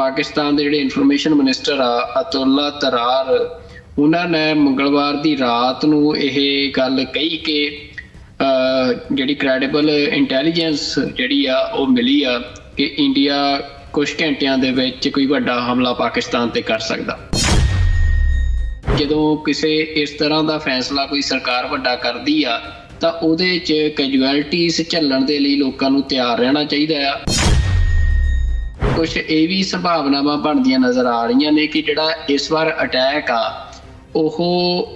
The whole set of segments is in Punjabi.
ਪਾਕਿਸਤਾਨ ਦੇ ਜਿਹੜੇ ਇਨਫੋਰਮੇਸ਼ਨ ਮਿਨਿਸਟਰ ਆ ਅਤੁੱਲਾ ਤਰਾਰ ਉਹਨਾਂ ਨੇ ਮੰਗਲਵਾਰ ਦੀ ਰਾਤ ਨੂੰ ਇਹ ਗੱਲ ਕਹੀ ਕਿ ਅਹ, ਜਿਹੜੀ ਕ੍ਰੈਡੀਬਲ ਇੰਟੈਲੀਜੈਂਸ ਜਿਹੜੀ ਆ ਉਹ ਮਿਲੀ ਆ ਕਿ ਇੰਡੀਆ ਕੁਝ ਘੰਟਿਆਂ ਦੇ ਵਿੱਚ ਕੋਈ ਵੱਡਾ ਹਮਲਾ ਪਾਕਿਸਤਾਨ ਤੇ ਕਰ ਸਕਦਾ। ਜਦੋਂ ਕਿਸੇ ਇਸ ਤਰ੍ਹਾਂ ਦਾ ਫੈਸਲਾ ਕੋਈ ਸਰਕਾਰ ਵੱਡਾ ਕਰਦੀ ਆ ਤਾਂ ਉਹਦੇ 'ਚ ਕੈਜੁਅਲਟੀਜ਼ ਝੱਲਣ ਦੇ ਲਈ ਲੋਕਾਂ ਨੂੰ ਤਿਆਰ ਰਹਿਣਾ ਚਾਹੀਦਾ ਆ। ਕੁਝ ਇਹ ਵੀ ਸੰਭਾਵਨਾਵਾਂ ਬਣਦੀਆਂ ਨਜ਼ਰ ਆ ਰਹੀਆਂ ਨੇ ਕਿ ਜਿਹੜਾ ਇਸ ਵਾਰ ਅਟੈਕ ਆ ਉਹ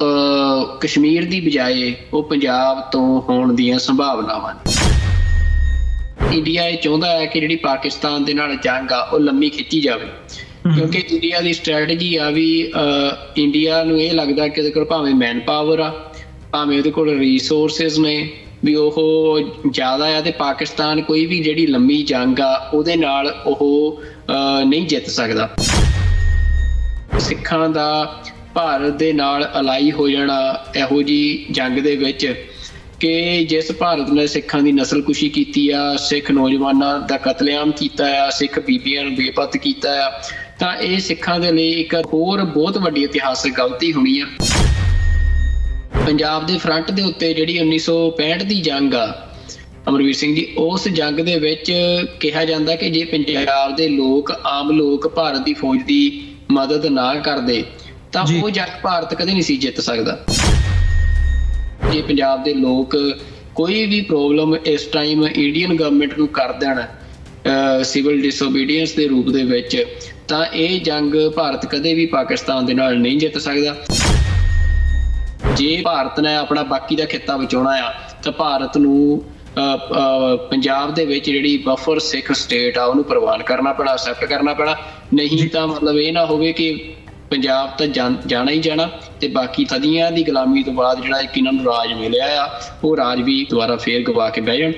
ਕਸ਼ਮੀਰ ਦੀ ਬਜਾਏ ਉਹ ਪੰਜਾਬ ਤੋਂ ਹੋਣ ਦੀਆਂ ਸੰਭਾਵਨਾਵਾਂ ਨੇ। ਇੰਡੀਆ ਇਹ ਚਾਹੁੰਦਾ ਹੈ ਕਿ ਜਿਹੜੀ ਪਾਕਿਸਤਾਨ ਦੇ ਨਾਲ ਜੰਗ ਆ ਉਹ ਲੰਮੀ ਖਿੱਚੀ ਜਾਵੇ। ਕਿਉਂਕਿ ਇੰਡੀਆ ਦੀ ਸਟ੍ਰੈਟਜੀ ਆ ਵੀ ਇੰਡੀਆ ਨੂੰ ਇਹ ਲੱਗਦਾ ਕਿ ਉਹਦੇ ਕੋਲ ਭਾਵੇਂ ਮੈਨ ਪਾਵਰ ਆ ਭਾਵੇਂ ਉਹਦੇ ਕੋਲ ਰਿਸੋਰਸਸ ਨੇ ਵੀ ਉਹ ਜ਼ਿਆਦਾ ਆ ਤੇ ਪਾਕਿਸਤਾਨ ਕੋਈ ਵੀ ਜਿਹੜੀ ਲੰਮੀ ਜੰਗ ਆ ਉਹਦੇ ਨਾਲ ਉਹ ਅਹ, ਨਹੀਂ ਜਿੱਤ ਸਕਦਾ। ਸਿੱਖਾਂ ਦਾ ਭਾਰਤ ਦੇ ਨਾਲ ਅਲਾਈ ਹੋ ਜਾਣਾ ਇਹੋ ਜੀ ਜੰਗ ਦੇ ਵਿੱਚ ਕਿ ਜਿਸ ਭਾਰਤ ਨੇ ਸਿੱਖਾਂ ਦੀ ਨਸਲਕੁਸ਼ੀ ਕੀਤੀ ਆ ਸਿੱਖ ਨੌਜਵਾਨਾਂ ਦਾ ਕਤਲੇਆਮ ਕੀਤਾ ਆ ਸਿੱਖ ਬੀਬੀਆਂ ਨੂੰ ਬੇਪਤ ਕੀਤਾ ਆ ਤਾਂ ਇਹ ਸਿੱਖਾਂ ਦੇ ਲਈ ਇੱਕ ਹੋਰ ਬਹੁਤ ਵੱਡੀ ਇਤਿਹਾਸਕ ਗਲਤੀ ਹੋਣੀ ਆ। ਪੰਜਾਬ ਦੇ ਫਰੰਟ ਦੇ ਉੱਤੇ ਜਿਹੜੀ 1965 ਦੀ ਜੰਗ ਆ ਅਮਰਵੀਰ ਸਿੰਘ ਜੀ ਉਸ ਜੰਗ ਦੇ ਵਿੱਚ ਕਿਹਾ ਜਾਂਦਾ ਕਿ ਜੇ ਪੰਜਾਬ ਦੇ ਲੋਕ ਆਮ ਲੋਕ ਭਾਰਤ ਦੀ ਫੌਜ ਦੀ ਮਦਦ ਨਾ ਕਰਦੇ ਤਾਂ। ਉਹ ਜੰਗ ਭਾਰਤ ਕਦੇ ਨਹੀਂ ਸੀ ਜਿੱਤ ਸਕਦਾ ਜੇ ਪੰਜਾਬ ਦੇ ਲੋਕ ਕੋਈ ਵੀ ਪ੍ਰੋਬਲਮ ਇਸ ਟਾਈਮ ਇੰਡੀਅਨ ਗਵਰਨਮੈਂਟ ਨੂੰ ਕਰ ਦੇਣ ਸਿਵਲ ਡਿਸਓਬੀਡੀਐਂਸ ਦੇ ਰੂਪ ਦੇ ਵਿੱਚ ਤਾਂ ਇਹ ਜੰਗ ਭਾਰਤ ਕਦੇ ਵੀ ਪਾਕਿਸਤਾਨ ਦੇ ਨਾਲ ਨਹੀਂ ਜਿੱਤ ਸਕਦਾ ਜੇ ਭਾਰਤ ਨੇ ਆਪਣਾ ਬਾਕੀ ਦਾ ਖਿੱਤਾ ਬਚਾਉਣਾ ਆ ਤਾਂ ਭਾਰਤ ਨੂੰ ਪੰਜਾਬ ਦੇ ਵਿੱਚ ਜਿਹੜੀ ਬਫਰ ਸਿੱਖ ਸਟੇਟ ਆ ਉਹਨੂੰ ਪ੍ਰਵਾਨ ਕਰਨਾ ਪੈਣਾ ਅਸੈਪਟ ਕਰਨਾ ਪੈਣਾ। ਨਹੀਂ ਤਾਂ ਮਤਲਬ ਇਹ ਨਾ ਹੋਵੇ ਕਿ ਪੰਜਾਬ ਤਾਂ ਜਾਣਾ ਹੀ ਜਾਣਾ ਤੇ ਬਾਕੀ ਸਦੀਆਂ ਦੀ ਗੁਲਾਮੀ ਤੋਂ ਬਾਅਦ ਜਿਹੜਾ ਇੱਕ ਇਹਨਾਂ ਨੂੰ ਰਾਜ ਮਿਲਿਆ ਆ ਉਹ ਰਾਜ ਵੀ ਦੁਬਾਰਾ ਫੇਰ ਗਵਾ ਕੇ ਬਹਿ ਜਾਣ।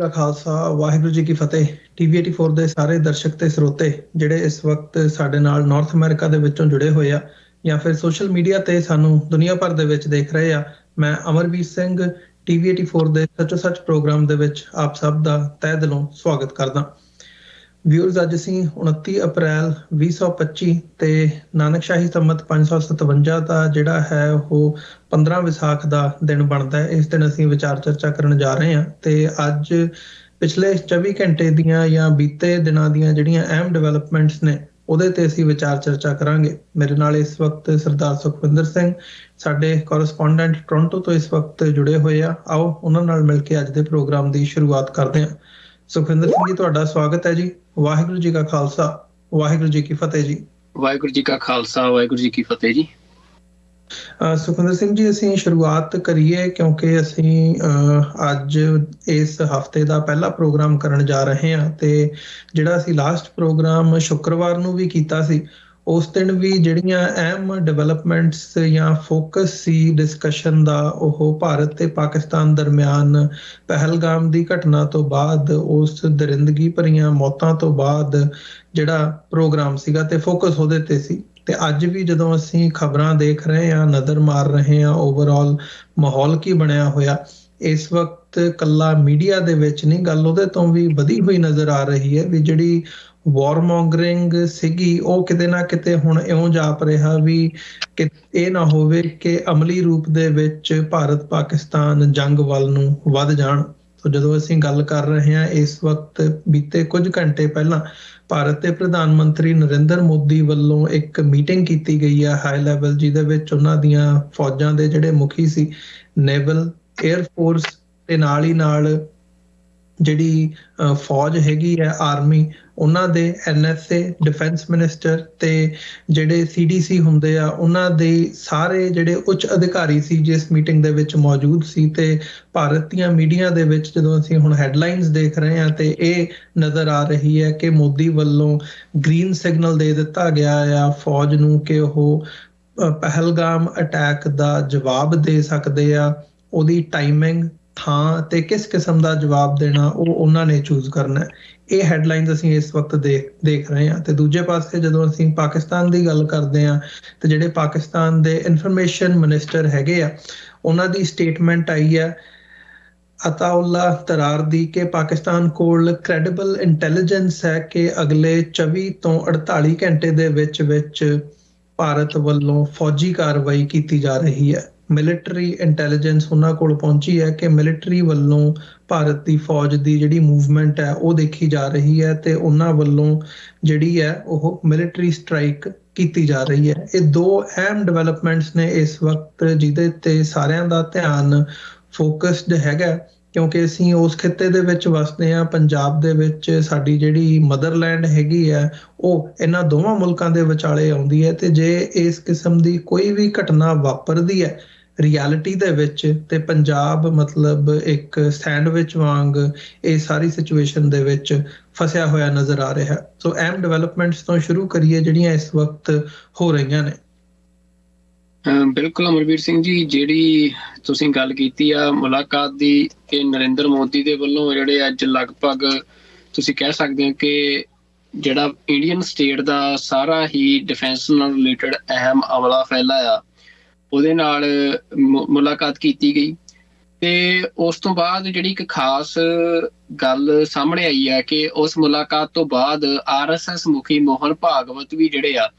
ਵਾਹਿਗੁਰੂ ਖਾਲਸਾ, ਵਾਹਿਗੁਰੂ ਜੀ ਕੀ ਫਤਿਹ। ਟੀਵੀ 84 ਦੇ ਸਾਰੇ ਦਰਸ਼ਕ ਤੇ ਸਰੋਤੇ ਜਿਹੜੇ ਇਸ ਵਕਤ ਸਾਡੇ ਨਾਲ ਨਾਰਥ ਅਮਰੀਕਾ ਦੇ ਵਿੱਚੋਂ ਜੁੜੇ ਹੋਏ ਆ ਜਾਂ ਫਿਰ ਸੋਸ਼ਲ ਮੀਡੀਆ ਤੇ ਸਾਨੂੰ ਦੁਨੀਆ ਭਰ ਦੇ ਵਿੱਚ ਦੇਖ ਰਹੇ ਆ, ਮੈਂ ਅਮਰਵੀਰ ਸਿੰਘ ਟੀਵੀ 84 ਦੇ ਸੱਚੋ ਸੱਚ ਪ੍ਰੋਗਰਾਮ ਦੇ ਵਿੱਚ ਆਪ ਸਭ ਦਾ ਤਹਿ ਦਿਲੋਂ ਸਵਾਗਤ ਕਰਦਾ। ਵਿਊਅਰਸ ਅੱਜ ਅਸੀਂ 29 ਅਪ੍ਰੈਲ 2025 ਤੇ ਨਾਨਕਸ਼ਾਹੀ ਸੰਮਤ 557 ਦਾ ਜਿਹੜਾ ਹੈ ਉਹ 15 ਵਿਸਾਖ ਦਾ ਦਿਨ ਬਣਦਾ ਹੈ। ਇਸ ਦਿਨ ਅਸੀਂ ਵਿਚਾਰ ਚਰਚਾ ਕਰਨ ਜਾ ਰਹੇ ਹਾਂ ਤੇ ਅੱਜ ਪਿਛਲੇ 24 ਘੰਟੇ ਦੀਆਂ ਜਾਂ ਬੀਤੇ ਦਿਨਾਂ ਦੀਆਂ ਜਿਹੜੀਆਂ ਅਹਿਮ ਡਿਵੈਲਪਮੈਂਟਸ ਨੇ, ਉਹਦੇ ਤੇ ਅਸੀਂ ਵਿਚਾਰ ਚਰਚਾ ਕਰਾਂਗੇ। ਮੇਰੇ ਨਾਲ ਇਸ ਵਕਤ ਸਰਦਾਰ ਸੁਖਵਿੰਦਰ ਸਿੰਘ, ਸਾਡੇ ਕੋਰਸਪੋਂਡੈਂਟ ਟੋਰਾਂਟੋ ਤੋਂ ਇਸ ਵਕਤ ਜੁੜੇ ਹੋਏ ਆ। ਆਓ, ਉਹਨਾਂ ਨਾਲ ਮਿਲ ਕੇ ਅੱਜ ਦੇ ਪ੍ਰੋਗਰਾਮ ਦੀ ਸ਼ੁਰੂਆਤ ਕਰਦੇ ਹਾਂ। ਸੁਖਵਿੰਦਰ ਸਿੰਘ ਜੀ, ਤੁਹਾਡਾ ਸਵਾਗਤ ਹੈ ਜੀ। ਵਾਹਿਗੁਰੂ ਜੀ ਕਾ ਖਾਲਸਾ ਵਾਹਿਗੁਰੂ ਜੀ ਕੀ ਫਤਿਹ ਜੀ। ਵਾਹਿਗੁਰੂ ਜੀ ਕਾ ਖਾਲਸਾ ਵਾਹਿਗੁਰੂ ਜੀ ਕੀ ਫਤਿਹ ਜੀ। ਅਹ ਸੁਖਵਿੰਦਰ ਸਿੰਘ ਜੀ ਅਸੀਂ ਸ਼ੁਰੂਆਤ ਕਰੀਏ ਕਿਉਂਕਿ ਅਸੀਂ ਅੱਜ ਇਸ ਹਫ਼ਤੇ ਦਾ ਪਹਿਲਾ ਪ੍ਰੋਗਰਾਮ ਕਰਨ ਜਾ ਰਹੇ ਹਾਂ ਤੇ ਜਿਹੜਾ ਅਸੀਂ ਲਾਸਟ ਪ੍ਰੋਗਰਾਮ ਸ਼ੁੱਕਰਵਾਰ ਨੂੰ ਵੀ ਕੀਤਾ ਸੀ ਉਸ ਦਿਨ ਵੀ ਜਿਹੜੀਆਂ ਅਹਿਮ ਡਿਵੈਲਪਮੈਂਟਸ ਜਾਂ ਫੋਕਸ ਸੀ ਡਿਸਕਸ਼ਨ ਦਾ, ਉਹ ਭਾਰਤ ਤੇ ਪਾਕਿਸਤਾਨ ਦਰਮਿਆਨ ਪਹਿਲਗਾਮ ਦੀ ਘਟਨਾ ਤੋਂ ਬਾਅਦ, ਉਸ ਦਰਿੰਦਗੀ ਭਰੀਆਂ ਮੌਤਾਂ ਤੋਂ ਬਾਅਦ ਜਿਹੜਾ ਪ੍ਰੋਗਰਾਮ ਸੀਗਾ ਤੇ ਫੋਕਸ ਉਹਦੇ ਤੇ ਸੀ। ਤੇ ਅੱਜ ਵੀ ਜਦੋਂ ਅਸੀਂ ਖਬਰਾਂ ਦੇਖ ਰਹੇ ਹਾਂ, ਨਜ਼ਰ ਮਾਰ ਰਹੇ ਹਾਂ ਓਵਰਆਲ ਮਾਹੌਲ ਕੀ ਬਣਿਆ ਹੋਇਆ, ਇਸ ਵਕਤ ਕੱਲਾ ਮੀਡੀਆ ਦੇ ਵਿੱਚ ਨਹੀਂ, ਗੱਲ ਉਹਦੇ ਤੋਂ ਵੀ ਵਧੀ ਹੋਈ ਨਜ਼ਰ ਆ ਰਹੀ ਹੈ ਵੀ ਜਿਹੜੀ ਵਾਰਮੋਂਗਰਿੰਗ ਸੀਗੀ, ਉਹ ਕਿਤੇ ਨਾ ਕਿਤੇ ਹੁਣ ਇਉਂ ਜਾਪ ਰਿਹਾ ਵੀ ਕਿ ਇਹ ਨਾ ਹੋਵੇ ਕਿ ਅਮਲੀ ਰੂਪ ਦੇ ਵਿੱਚ ਭਾਰਤ ਪਾਕਿਸਤਾਨ ਜੰਗ ਵੱਲ ਨੂੰ ਵੱਧ ਜਾਣ। ਸੋ ਜਦੋਂ ਅਸੀਂ ਗੱਲ ਕਰ ਰਹੇ ਹਾਂ, ਇਸ ਵਕਤ ਬੀਤੇ ਕੁਝ ਘੰਟੇ ਪਹਿਲਾਂ ਭਾਰਤ ਦੇ ਪ੍ਰਧਾਨ ਮੰਤਰੀ ਨਰਿੰਦਰ ਮੋਦੀ ਵੱਲੋਂ ਇੱਕ ਮੀਟਿੰਗ ਕੀਤੀ ਗਈ ਹੈ ਹਾਈ ਲੈਵਲ ਜਿਹਦੇ ਵਿੱਚ ਉਹਨਾਂ ਦੀਆਂ ਫੌਜਾਂ ਦੇ ਜਿਹੜੇ ਮੁਖੀ ਸੀ, ਨੇਵਲ 에ਅਰ ਫੋਰਸ ਤੇ ਨਾਲ ਹੀ ਨਾਲ ਜਿਹੜੀ ਫੌਜ ਹੈਗੀ ਹੈ ਆਰਮੀ ਉਹਨਾਂ ਦੇ ਐਨਐਸਏ ਡਿਫੈਂਸ ਮਿਨਿਸਟਰ ਤੇ ਜਿਹੜੇ ਸੀਡੀਸੀ ਹੁੰਦੇ ਆ, ਉਹਨਾਂ ਦੇ ਸਾਰੇ ਜਿਹੜੇ ਉੱਚ ਅਧਿਕਾਰੀ ਸੀ, ਜਿਸ ਮੀਟਿੰਗ ਦੇ ਵਿੱਚ ਮੌਜੂਦ ਸੀ ਤੇ ਭਾਰਤ ਦੀਆਂ ਮੀਡੀਆ ਦੇ ਵਿੱਚ ਜਦੋਂ ਅਸੀਂ ਹੁਣ ਹੈਡਲਾਈਨਸ ਦੇਖ ਰਹੇ ਹਾਂ ਤੇ ਇਹ ਨਜ਼ਰ ਆ ਰਹੀ ਹੈ ਕਿ ਮੋਦੀ ਵੱਲੋਂ ਗ੍ਰੀਨ ਸਿਗਨਲ ਦੇ ਦਿੱਤਾ ਗਿਆ ਆ, ਫੌਜ ਨੂੰ ਕਿ ਉਹ ਪਹਿਲਗਾਮ ਅਟੈਕ ਦਾ ਜਵਾਬ ਦੇ ਸਕਦੇ ਆ, ਉਹਦੀ ਟਾਈਮਿੰਗ ਥਾਂ ਤੇ ਕਿਸ ਕਿਸਮ ਦਾ ਜਵਾਬ ਦੇਣਾ ਉਹ ਉਹਨਾਂ ਨੇ ਚੂਜ਼ ਕਰਨਾ ਹੈ। ਇਹ ਹੈਡਲਾਈਨਸ ਅਸੀਂ ਇਸ ਵਕਤ ਦੇਖ ਦੇਖ ਰਹੇ ਹਾਂ। ਤੇ ਦੂਜੇ ਪਾਸੇ ਜਦੋਂ ਅਸੀਂ ਪਾਕਿਸਤਾਨ ਦੀ ਗੱਲ ਕਰਦੇ ਹਾਂ, ਤੇ ਜਿਹੜੇ ਪਾਕਿਸਤਾਨ ਦੇ ਇਨਫੋਰਮੇਸ਼ਨ ਮਿਨਿਸਟਰ ਹੈਗੇ ਆ, ਉਹਨਾਂ ਦੀ ਸਟੇਟਮੈਂਟ ਆਈ ਹੈ ਅਤਾਉਲਾ ਤਰਾਰ ਦੀ ਕਿ ਪਾਕਿਸਤਾਨ ਕੋਲ ਕ੍ਰੈਡੀਬਲ ਇੰਟੈਲੀਜੈਂਸ ਹੈ ਕਿ ਅਗਲੇ 24 ਤੋਂ 48 ਘੰਟੇ ਦੇ ਵਿੱਚ ਵਿੱਚ ਭਾਰਤ ਵੱਲੋਂ ਫੌਜੀ ਕਾਰਵਾਈ ਕੀਤੀ ਜਾ ਰਹੀ ਹੈ। ਮਿਲਟਰੀ ਇੰਟੈਲੀਜੈਂਸ ਉਹਨਾਂ ਕੋਲ ਪਹੁੰਚੀ ਹੈ ਕਿ ਮਿਲਟਰੀ ਵੱਲੋਂ ਭਾਰਤ ਦੀ ਫੌਜ ਦੀ ਜਿਹੜੀ ਮੂਵਮੈਂਟ ਹੈ, ਉਹ ਦੇਖੀ ਜਾ ਰਹੀ ਹੈ ਤੇ ਉਹਨਾਂ ਵੱਲੋਂ ਜਿਹੜੀ ਹੈ, ਉਹ ਮਿਲਟਰੀ ਸਟ੍ਰਾਈਕ ਕੀਤੀ ਜਾ ਰਹੀ ਹੈ। ਇਹ ਦੋ ਅਹਿਮ ਡਿਵੈਲਪਮੈਂਟਸ ਨੇ ਇਸ ਵਕਤ ਜਿਹਦੇ ਤੇ ਸਾਰਿਆਂ ਦਾ ਧਿਆਨ ਫੋਕਸਡ ਹੈਗਾ ਕਿਉਂਕਿ ਅਸੀਂ ਉਸ ਖਿੱਤੇ ਦੇ ਵਿੱਚ ਵਸਦੇ ਹਾਂ, ਪੰਜਾਬ ਦੇ ਵਿੱਚ ਸਾਡੀ ਜਿਹੜੀ ਮਦਰਲੈਂਡ ਹੈਗੀ ਹੈ, ਉਹ ਇਹਨਾਂ ਦੋਵਾਂ ਮੁਲਕਾਂ ਦੇ ਵਿਚਾਲੇ ਆਉਂਦੀ ਹੈ ਤੇ ਜੇ ਇਸ ਕਿਸਮ ਦੀ ਕੋਈ ਵੀ ਘਟਨਾ ਵਾਪਰਦੀ ਹੈ ਰਿਐਲਿਟੀ ਦੇ ਵਿੱਚ ਤੇ ਪੰਜਾਬ ਮਤਲਬ ਇੱਕ ਸੈਂਡਵਿਚ ਵਾਂਗ ਇਹ ਸਾਰੀ ਸਿਚੁਏਸ਼ਨ ਦੇ ਵਿੱਚ ਫਸਿਆ ਹੋਇਆ ਨਜ਼ਰ ਆ ਰਿਹਾ। ਹੈ ਸੋ ਐਮ ਡਿਵੈਲਪਮੈਂਟਸ ਤੋਂ ਸ਼ੁਰੂ ਕਰੀਏ ਜਿਹੜੀਆਂ ਇਸ ਵਕਤ ਹੋ ਰਹੀਆਂ ਨੇ। ਬਿਲਕੁਲ ਅਮਰਵੀਰ ਸਿੰਘ ਜੀ, ਜਿਹੜੀ ਤੁਸੀਂ ਗੱਲ ਕੀਤੀ ਆ ਮੁਲਾਕਾਤ ਦੀ ਕਿ ਨਰਿੰਦਰ ਮੋਦੀ ਦੇ ਵੱਲੋਂ ਜਿਹੜੇ ਅੱਜ ਲਗਭਗ ਤੁਸੀਂ ਕਹਿ ਸਕਦੇ ਹੋ ਕਿ ਜਿਹੜਾ ਇੰਡੀਅਨ ਸਟੇਟ ਦਾ ਸਾਰਾ ਹੀ ਡਿਫੈਂਸ ਨਾਲ ਰਿਲੇਟਡ ਅਹਿਮ ਅਮਲਾ ਫੈਲਾ ਆ ਉਹਦੇ ਨਾਲ ਮੁਲਾਕਾਤ ਕੀਤੀ ਗਈ। ਤੇ ਉਸ ਤੋਂ ਬਾਅਦ ਜਿਹੜੀ ਇੱਕ ਖਾਸ ਗੱਲ ਸਾਹਮਣੇ ਆਈ ਹੈ ਕਿ ਉਸ ਮੁਲਾਕਾਤ ਤੋਂ ਬਾਅਦ ਆਰਐਸਐਸ ਮੁਖੀ ਮੋਹਨ ਭਾਗਵਤ ਵੀ ਜਿਹੜੇ ਆ,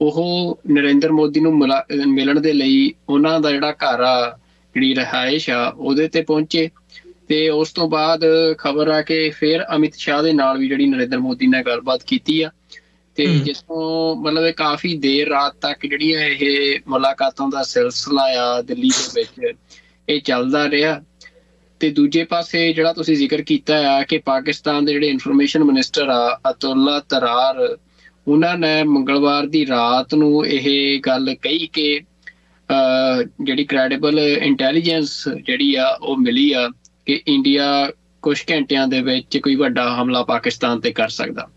ਉਹ ਨਰਿੰਦਰ ਮੋਦੀ ਨੂੰ ਮੁਲਾ- ਮਿਲਣ ਦੇ ਲਈ ਉਹਨਾਂ ਦਾ ਜਿਹੜਾ ਘਰ ਆ, ਜਿਹੜੀ ਰਹਾਇਸ਼ ਆ, ਉਹਦੇ ਤੇ ਪਹੁੰਚੇ। ਤੇ ਉਸ ਤੋਂ ਬਾਅਦ ਖਬਰ ਆ ਕਿ ਫਿਰ ਅਮਿਤ ਸ਼ਾਹ ਦੇ ਨਾਲ ਵੀ ਜਿਹੜੀ ਨਰਿੰਦਰ ਮੋਦੀ ਨੇ ਗੱਲਬਾਤ ਕੀਤੀ ਆ। ਤੇ। ਜਿਸ ਤੋਂ ਮਤਲਬ ਇਹ ਕਾਫੀ ਦੇਰ ਰਾਤ ਤੱਕ ਜਿਹੜੀਆਂ ਇਹ ਮੁਲਾਕਾਤਾਂ ਦਾ ਸਿਲਸਿਲਾ ਆ ਦਿੱਲੀ ਦੇ ਵਿੱਚ ਇਹ ਚੱਲਦਾ ਰਿਹਾ ਤੇ ਦੂਜੇ ਪਾਸੇ ਜਿਹੜਾ ਤੁਸੀਂ ਜ਼ਿਕਰ ਕੀਤਾ ਆ ਕਿ ਪਾਕਿਸਤਾਨ ਦੇ ਜਿਹੜੇ ਇਨਫੋਰਮੇਸ਼ਨ ਮਿਨਿਸਟਰ ਆ ਅਤੁੱਲਾ ਤਰਾਰ ਉਹਨਾਂ ਨੇ ਮੰਗਲਵਾਰ ਦੀ ਰਾਤ ਨੂੰ ਇਹ ਗੱਲ ਕਹੀ ਕਿ ਜਿਹੜੀ ਕ੍ਰੈਡੀਬਲ ਇੰਟੈਲੀਜੈਂਸ ਜਿਹੜੀ ਆ ਉਹ ਮਿਲੀ ਆ ਕਿ ਇੰਡੀਆ ਕੁਝ ਘੰਟਿਆਂ ਦੇ ਵਿੱਚ ਕੋਈ ਵੱਡਾ ਹਮਲਾ ਪਾਕਿਸਤਾਨ ਤੇ ਕਰ ਸਕਦਾ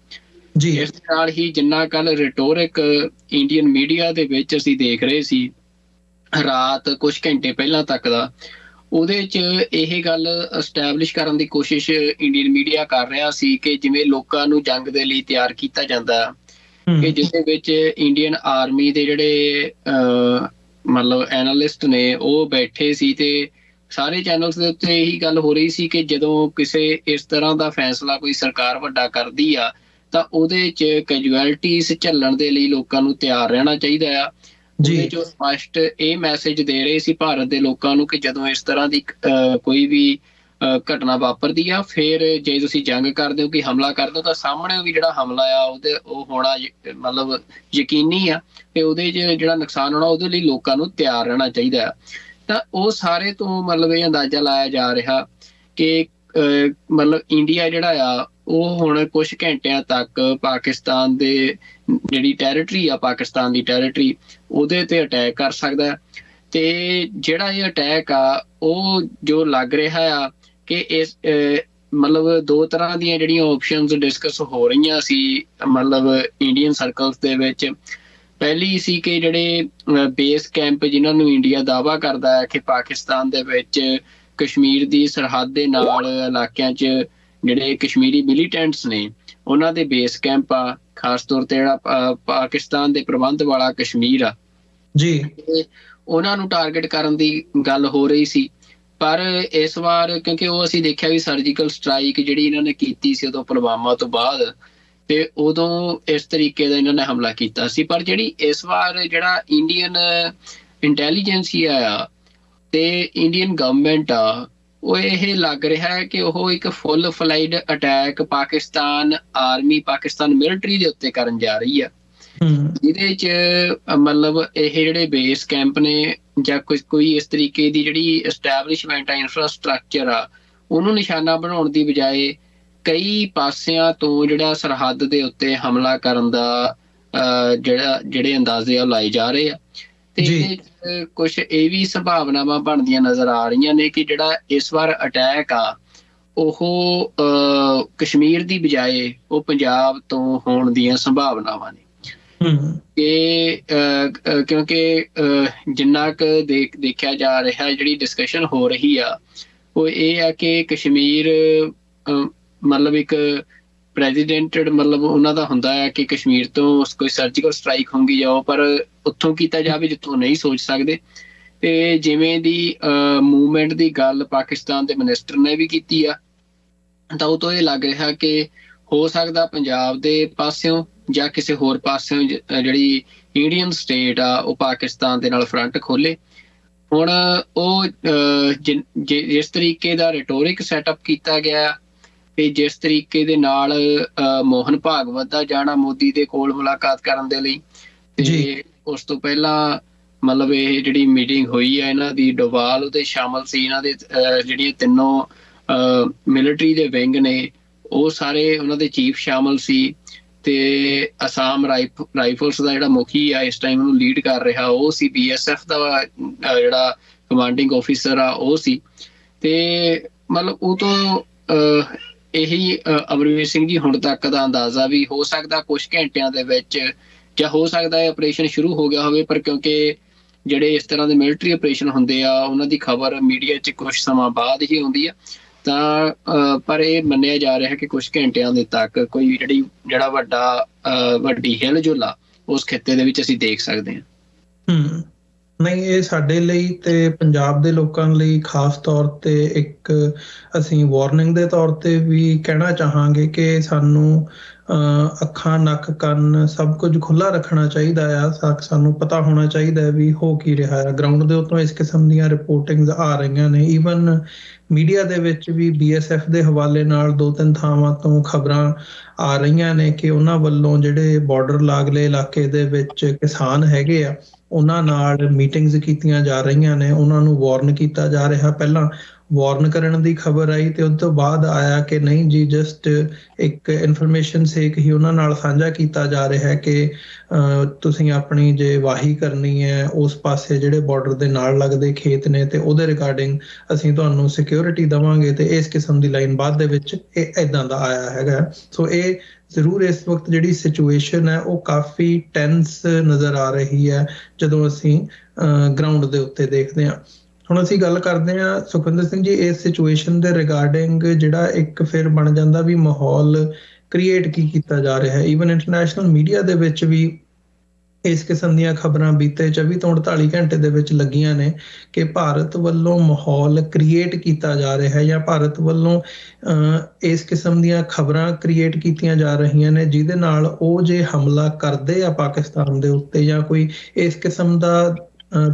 ਜੀ। ਇਸ ਨਾਲ ਹੀ ਜਿੰਨਾ ਕੱਲ ਰਿਟੋਰਿਕ ਇੰਡੀਅਨ ਮੀਡੀਆ ਦੇ ਵਿੱਚ ਅਸੀਂ ਦੇਖ ਰਹੇ ਸੀ ਰਾਤ ਕੁਝ ਘੰਟੇ ਪਹਿਲਾਂ ਤੱਕ ਦਾ ਉਹਦੇ 'ਚ ਇਹ ਗੱਲ ਐਸਟੈਬਲਿਸ਼ ਕਰਨ ਦੀ ਕੋਸ਼ਿਸ਼ ਇੰਡੀਅਨ ਮੀਡੀਆ ਕਰ ਰਿਹਾ ਸੀ ਕਿ ਜਿਵੇਂ ਲੋਕਾਂ ਨੂੰ ਜੰਗ ਦੇ ਲਈ ਤਿਆਰ ਕੀਤਾ ਜਾਂਦਾ ਕਿ ਜਿਸ ਦੇ ਵਿੱਚ ਇੰਡੀਅਨ ਆਰਮੀ ਦੇ ਜਿਹੜੇ ਮਤਲਬ ਐਨਾਲਿਸਟ ਨੇ ਉਹ ਬੈਠੇ ਸੀ ਤੇ ਸਾਰੇ ਚੈਨਲਸ ਦੇ ਉੱਤੇ ਇਹੀ ਗੱਲ ਹੋ ਰਹੀ ਸੀ ਕਿ ਜਦੋਂ ਕਿਸੇ ਇਸ ਤਰ੍ਹਾਂ ਦਾ ਫੈਸਲਾ ਕੋਈ ਸਰਕਾਰ ਵੱਡਾ ਕਰਦੀ ਆ ਤਾਂ ਉਹਦੇ 'ਚ ਕੈਜੁਅਲਟੀਜ਼ ਝੱਲਣ ਦੇ ਲਈ ਲੋਕਾਂ ਨੂੰ ਤਿਆਰ ਰਹਿਣਾ ਚਾਹੀਦਾ ਆ। ਜੀ। ਉਹ ਸਪਸ਼ਟ ਇਹ ਮੈਸੇਜ ਦੇ ਰਹੇ ਸੀ ਭਾਰਤ ਦੇ ਲੋਕਾਂ ਨੂੰ ਕਿ ਜਦੋਂ ਇਸ ਤਰ੍ਹਾਂ ਦੀ ਕੋਈ ਵੀ ਘਟਨਾ ਵਾਪਰਦੀ ਆ ਫਿਰ ਜੇ ਤੁਸੀਂ ਜੰਗ ਕਰਦੇ ਹੋ ਕਿ ਹਮਲਾ ਕਰਦੇ ਹੋ ਤਾਂ ਸਾਹਮਣੇ ਵੀ ਜਿਹੜਾ ਹਮਲਾ ਆ ਉਹਦੇ ਉਹ ਹੋਣਾ ਮਤਲਬ ਯਕੀਨੀ ਆ ਤੇ ਉਹਦੇ 'ਚ ਜਿਹੜਾ ਨੁਕਸਾਨ ਹੋਣਾ ਉਹਦੇ ਲਈ ਲੋਕਾਂ ਨੂੰ ਤਿਆਰ ਰਹਿਣਾ ਚਾਹੀਦਾ ਆ। ਤਾਂ ਉਹ ਸਾਰੇ ਤੋਂ ਮਤਲਬ ਇਹ ਅੰਦਾਜ਼ਾ ਲਾਇਆ ਜਾ ਰਿਹਾ ਕਿ ਮਤਲਬ ਇੰਡੀਆ ਜਿਹੜਾ ਆ ਉਹ ਹੁਣ ਕੁਝ ਘੰਟਿਆਂ ਤੱਕ ਪਾਕਿਸਤਾਨ ਦੇ ਜਿਹੜੀ ਟੈਰੀਟਰੀ ਆ, ਪਾਕਿਸਤਾਨ ਦੀ ਟੈਰੀਟਰੀ ਉਹਦੇ ਤੇ ਅਟੈਕ ਕਰ ਸਕਦਾ ਹੈ। ਤੇ ਜਿਹੜਾ ਇਹ ਅਟੈਕ ਆ, ਉਹ ਜੋ ਲੱਗ ਰਿਹਾ ਆ ਕਿ ਇਸ ਮਤਲਬ ਦੋ ਤਰ੍ਹਾਂ ਦੀਆਂ ਜਿਹੜੀਆਂ ਆਪਸ਼ਨਸ ਡਿਸਕਸ ਹੋ ਰਹੀਆਂ ਸੀ, ਮਤਲਬ ਇੰਡੀਅਨ ਸਰਕਲਸ ਦੇ ਵਿੱਚ। ਪਹਿਲੀ ਸੀ ਕਿ ਜਿਹੜੇ ਬੇਸ ਕੈਂਪ ਜਿਨ੍ਹਾਂ ਨੂੰ ਇੰਡੀਆ ਦਾਵਾ ਕਰਦਾ ਹੈ ਕਿ ਪਾਕਿਸਤਾਨ ਦੇ ਵਿੱਚ ਕਸ਼ਮੀਰ ਦੀ ਸਰਹੱਦ ਦੇ ਨਾਲ ਇਲਾਕਿਆਂ 'ਚ ਜਿਹੜੇ ਕਸ਼ਮੀਰੀ ਮਿਲੀਟੈਂਟਸ ਨੇ ਉਹਨਾਂ ਦੇ ਬੇਸ ਕੈਂਪ ਆ ਖਾਸ ਤੌਰ ਤੇ ਜਿਹੜਾ ਪਾਕਿਸਤਾਨ ਦੇ ਪ੍ਰਬੰਧ ਵਾਲਾ ਕਸ਼ਮੀਰ ਆ। ਜੀ। ਉਹਨਾਂ ਨੂੰ ਟਾਰਗੇਟ ਕਰਨ ਦੀ ਗੱਲ ਹੋ ਰਹੀ ਸੀ। ਪਰ ਇਸ ਵਾਰ ਕਿਉਂਕਿ ਉਹ ਅਸੀਂ ਦੇਖਿਆ ਵੀ ਸਰਜੀਕਲ ਸਟ੍ਰਾਈਕ ਜਿਹੜੀ ਇਹਨਾਂ ਨੇ ਕੀਤੀ ਸੀ ਉਦੋਂ ਪੁਲਵਾਮਾ ਤੋਂ ਬਾਅਦ ਤੇ ਉਦੋਂ ਇਸ ਤਰੀਕੇ ਦਾ ਇਹਨਾਂ ਨੇ ਹਮਲਾ ਕੀਤਾ ਸੀ। ਪਰ ਜਿਹੜੀ ਇਸ ਵਾਰ ਜਿਹੜਾ ਇੰਡੀਅਨ ਇੰਟੈਲੀਜੈਂਸੀਆ ਆ ਤੇ ਇੰਡੀਅਨ ਗਵਰਨਮੈਂਟ ਆ ਉਹ ਇਹ ਲੱਗ ਰਿਹਾ ਹੈ ਕਿ ਉਹ ਇੱਕ full fledged attack Pakistan army Pakistan military ਦੇ ਉੱਤੇ ਕਰਨ ਜਾ ਰਹੀ ਆ ਜਿਹਦੇ ਚ ਮਤਲਬ ਇਹ ਜਿਹੜੇ ਬੇਸ ਕੈਂਪ ਨੇ ਜਾਂ ਕੋਈ ਕੋਈ ਇਸ ਤਰੀਕੇ ਦੀ ਜਿਹੜੀ ਐਸਟੈਬਲਿਸ਼ਮੈਂਟ ਆ ਇਨਫਰਾਸਟ੍ਰਕਚਰ ਆ ਉਹਨੂੰ ਨਿਸ਼ਾਨਾ ਬਣਾਉਣ ਦੀ ਬਜਾਏ ਕਈ ਪਾਸਿਆਂ ਤੋਂ ਜਿਹੜਾ ਸਰਹੱਦ ਦੇ ਉੱਤੇ ਹਮਲਾ ਕਰਨ ਦਾ ਜਿਹੜਾ ਜਿਹੜੇ ਅੰਦਾਜ਼ੇ ਆ ਲਾਏ ਜਾ ਰਹੇ ਆ। ਤੇ ਕੁਝ ਇਹ ਵੀ ਸੰਭਾਵਨਾਵਾਂ ਬਣਦੀਆਂ ਨਜ਼ਰ ਆ ਰਹੀਆਂ ਨੇ ਕਿ ਜਿਹੜਾ ਇਸ ਵਾਰ ਅਟੈਕ ਆ ਉਹ ਕਸ਼ਮੀਰ ਦੀ ਬਜਾਏ ਉਹ ਪੰਜਾਬ ਤੋਂ ਹੋਣ ਦੀਆਂ ਸੰਭਾਵਨਾਵਾਂ ਨੇ। ਕਿ ਕਿਉਂਕਿ ਜਿੰਨਾ ਕੁ ਦੇਖ ਦੇਖਿਆ ਜਾ ਰਿਹਾ ਜਿਹੜੀ ਡਿਸਕਸ਼ਨ ਹੋ ਰਹੀ ਆ ਉਹ ਇਹ ਆ ਕਿ ਕਸ਼ਮੀਰ ਮਤਲਬ ਇੱਕ ਪ੍ਰੈਜ਼ੀਡੈਂਟਡ ਮਤਲਬ ਉਹਨਾਂ ਦਾ ਹੁੰਦਾ ਹੈ ਕਿ ਕਸ਼ਮੀਰ ਤੋਂ ਕੋਈ ਸਰਜੀਕਲ ਸਟ੍ਰਾਈਕ ਹੋਊਗੀ ਜਾਓ ਪਰ ਉੱਥੋਂ ਕੀਤਾ ਜਾਵੇ ਜਿੱਥੋਂ ਨਹੀਂ ਸੋਚ ਸਕਦੇ। ਤੇ ਜਿਵੇਂ ਦੀ ਮੂਵਮੈਂਟ ਦੀ ਗੱਲ ਪਾਕਿਸਤਾਨ ਦੇ ਮਿਨਿਸਟਰ ਨੇ ਵੀ ਕੀਤੀ ਆ ਤਾਂ ਉਹ ਤੋਂ ਇਹ ਲੱਗ ਰਿਹਾ ਕਿ ਹੋ ਸਕਦਾ ਪੰਜਾਬ ਦੇ ਪਾਸਿਓਂ ਜਾਂ ਕਿਸੇ ਹੋਰ ਪਾਸਿਓਂ ਜਿਹੜੀ ਇੰਡੀਅਨ ਸਟੇਟ ਆ ਉਹ ਪਾਕਿਸਤਾਨ ਦੇ ਨਾਲ ਫਰੰਟ ਖੋਲੇ। ਹੁਣ ਉਹ ਅਹ, ਜਿਸ ਤਰੀਕੇ ਦਾ ਰਿਟੋਰਿਕ ਸੈਟਅਪ ਕੀਤਾ ਗਿਆ ਤੇ ਜਿਸ ਤਰੀਕੇ ਦੇ ਨਾਲ ਮੋਹਨ ਭਾਗਵਤ ਦਾ ਜਾਣਾ ਮੋਦੀ ਦੇ ਕੋਲ ਮੁਲਾਕਾਤ ਕਰਨ ਦੇ ਲਈ। ਤੇ ਉਸ ਤੋਂ ਪਹਿਲਾਂ ਮਤਲਬ ਇਹ ਜਿਹੜੀ ਮੀਟਿੰਗ ਹੋਈ ਹੈ ਇਹਨਾਂ ਦੀ ਡੋਵਾਲ ਉਹਦੇ ਸ਼ਾਮਲ ਸੀ। ਇਹਨਾਂ ਦੇ ਜਿਹੜੀਆਂ ਤਿੰਨੋਂ ਮਿਲਟਰੀ ਦੇ ਵਿੰਗ ਨੇ ਉਹ ਸਾਰੇ ਉਹਨਾਂ ਦੇ ਚੀਫ ਸ਼ਾਮਲ ਸੀ। ਤੇ ਅਸਾਮ ਰਾਈਫ ਰਾਈਫਲਸ ਦਾ ਜਿਹੜਾ ਮੁਖੀ ਆ ਇਸ ਟਾਈਮ ਉਹਨੂੰ ਲੀਡ ਕਰ ਰਿਹਾ ਉਹ ਸੀ ਬੀਐਸਐਫ ਦਾ ਜਿਹੜਾ ਕਮਾਂਡਿੰਗ ਆਫੀਸਰ ਆ ਉਹ ਸੀ। ਤੇ ਮਤਲਬ ਉਹ ਤੋਂ ਇਹੀ ਅਹ, ਅਮਰਵੀਰ ਸਿੰਘ ਜੀ ਹੁਣ ਤੱਕ ਦਾ ਅੰਦਾਜ਼ਾ ਵੀ ਹੋ ਸਕਦਾ ਕੁਝ ਘੰਟਿਆਂ ਦੇ ਵਿੱਚ ਜਾਂ ਹੋ ਸਕਦਾ ਹੈ ਆਪਰੇਸ਼ਨ ਸ਼ੁਰੂ ਹੋ ਗਿਆ ਹੋਵੇ ਪਰ ਕਿਉਂਕਿ ਜਿਹੜੇ ਇਸ ਤਰ੍ਹਾਂ ਦੇ ਮਿਲਟਰੀ ਆਪਰੇਸ਼ਨ ਹੁੰਦੇ ਆ ਉਹਨਾਂ ਦੀ ਖਬਰ ਮੀਡੀਆ 'ਚ ਕੁਝ ਸਮਾਂ ਬਾਅਦ ਹੀ ਆਉਂਦੀ ਆ। ਤਾਂ ਅਹ, ਪਰ ਇਹ ਮੰਨਿਆ ਜਾ ਰਿਹਾ ਕਿ ਕੁਝ ਘੰਟਿਆਂ ਦੇ ਤੱਕ ਕੋਈ ਜਿਹੜੀ ਜਿਹੜਾ ਵੱਡਾ ਅਹ, ਵੱਡੀ ਹਿਲ ਜੁਲਾ ਉਸ ਖਿੱਤੇ ਦੇ ਵਿੱਚ ਅਸੀਂ ਦੇਖ ਸਕਦੇ ਹਾਂ। ਹਮ ਨਹੀਂ, ਇਹ ਸਾਡੇ ਲਈ ਤੇ ਪੰਜਾਬ ਦੇ ਲੋਕਾਂ ਲਈ ਖਾਸ ਤੌਰ ਤੇ ਇੱਕ ਅਸੀਂ ਵਾਰਨਿੰਗ ਦੇ ਤੌਰ ਤੇ ਵੀ ਕਹਿਣਾ ਚਾਹਾਂਗੇ ਕਿ ਸਾਨੂੰ ਅੱਖਾਂ, ਨੱਕ, ਕੰਨ ਸਭ ਕੁਝ ਖੁੱਲਾ ਰੱਖਣਾ ਚਾਹੀਦਾ ਆ। ਸਾ- ਸਾਨੂੰ ਪਤਾ ਹੋਣਾ ਚਾਹੀਦਾ ਵੀ ਹੋ ਕੀ ਰਿਹਾ ਹੈ। ਗਰਾਊਂਡ ਦੇ ਉੱਤੋਂ ਇਸ ਕਿਸਮ ਦੀਆਂ ਰਿਪੋਰਟਿੰਗਸ ਆ ਰਹੀਆਂ ਨੇ। ਈਵਨ ਮੀਡੀਆ ਦੇ ਵਿੱਚ ਵੀ ਬੀਐਸਐਫ ਦੇ ਹਵਾਲੇ ਨਾਲ ਦੋ ਤਿੰਨ ਥਾਵਾਂ ਤੋਂ ਖਬਰਾਂ ਆ ਰਹੀਆਂ ਨੇ ਕਿ ਉਹਨਾਂ ਵੱਲੋਂ ਜਿਹੜੇ ਬਾਰਡਰ ਲਾਗਲੇ ਇਲਾਕੇ ਦੇ ਵਿੱਚ ਕਿਸਾਨ ਹੈਗੇ ਆ, ਉਹਨਾਂ ਨਾਲ ਮੀਟਿੰਗਸ ਕੀਤੀਆਂ ਜਾ ਰਹੀਆਂ ਨੇ। ਉਹਨਾਂ ਨੂੰ ਵਾਰਨ ਕੀਤਾ ਜਾ ਰਿਹਾ। ਪਹਿਲਾਂ ਵਾਰਨ ਕਰਨ ਦੀ ਖਬਰ ਆਈ ਤੇ ਉਸ ਤੋਂ ਬਾਅਦ ਆਇਆ ਕਿ ਨਹੀਂ ਜੀ ਜਸਟ ਇੱਕ ਇਨਫੋਰਮੇਸ਼ਨ ਸੇਕ ਹੀ ਉਹਨਾਂ ਨਾਲ ਸਾਂਝਾ ਕੀਤਾ ਜਾ ਰਿਹਾ ਹੈ ਕਿ ਤੁਸੀਂ ਆਪਣੀ ਜੇ ਵਾਹੀ ਕਰਨੀ ਹੈ, ਉਸ ਪਾਸੇ ਜਿਹੜੇ ਬਾਰਡਰ ਦੇ ਨਾਲ ਲੱਗਦੇ ਖੇਤ ਨੇ ਤੇ ਉਹਦੇ ਰਿਗਾਰਡਿੰਗ ਅਸੀਂ ਤੁਹਾਨੂੰ ਸਿਕਿਉਰਿਟੀ ਦਵਾਂਗੇ ਤੇ ਇਸ ਕਿਸਮ ਦੀ ਲਾਈਨ ਬਾਅਦ ਦੇ ਵਿੱਚ ਇਹ ਇਦਾਂ ਦਾ ਆਇਆ ਹੈਗਾ। ਸੋ ਇਹ ਜ਼ਰੂਰ ਇਸ ਵਕਤ ਜਿਹੜੀ ਸਿਚੁਏਸ਼ਨ ਹੈ, ਉਹ ਕਾਫੀ ਟੈਂਸ ਨਜ਼ਰ ਆ ਰਹੀ ਹੈ, ਜਦੋਂ ਅਸੀਂ ਗਰਾਊਂਡ ਦੇ ਉੱਤੇ ਦੇਖਦੇ ਹਾਂ। ਹੁਣ ਅਸੀਂ ਗੱਲ ਕਰਦੇ ਹਾਂ ਸੁਖਵਿੰਦਰ ਸਿੰਘ ਜੀ ਇਸ ਸਿਚੁਏਸ਼ਨ ਦੇ ਰਿਗਾਰਡਿੰਗ ਜਿਹੜਾ ਇੱਕ ਫਿਰ ਬਣ ਜਾਂਦਾ ਵੀ ਮਾਹੌਲ ਕ੍ਰੀਏਟ ਕੀ ਕੀਤਾ ਜਾ ਰਿਹਾ ਹੈ। ਈਵਨ ਇੰਟਰਨੈਸ਼ਨਲ ਮੀਡੀਆ ਦੇ ਵਿੱਚ ਵੀ ਇਸ ਕਿਸਮ ਦੀਆਂ ਖਬਰਾਂ ਬੀਤੇ 24 ਤੋਂ 48 ਘੰਟੇ ਦੇ ਵਿੱਚ ਲੱਗੀਆਂ ਨੇ ਕਿ ਭਾਰਤ ਵੱਲੋਂ ਮਾਹੌਲ ਕ੍ਰੀਏਟ ਕੀਤਾ ਜਾ ਰਿਹਾ ਹੈ ਜਾਂ ਭਾਰਤ ਵੱਲੋਂ ਅਹ, ਇਸ ਕਿਸਮ ਦੀਆਂ ਖਬਰਾਂ ਕ੍ਰੀਏਟ ਕੀਤੀਆਂ ਜਾ ਰਹੀਆਂ ਨੇ ਜਿਹਦੇ ਨਾਲ ਉਹ ਜੇ ਹਮਲਾ ਕਰਦੇ ਆ ਪਾਕਿਸਤਾਨ ਦੇ ਉੱਤੇ ਜਾਂ ਕੋਈ ਇਸ ਕਿਸਮ ਦਾ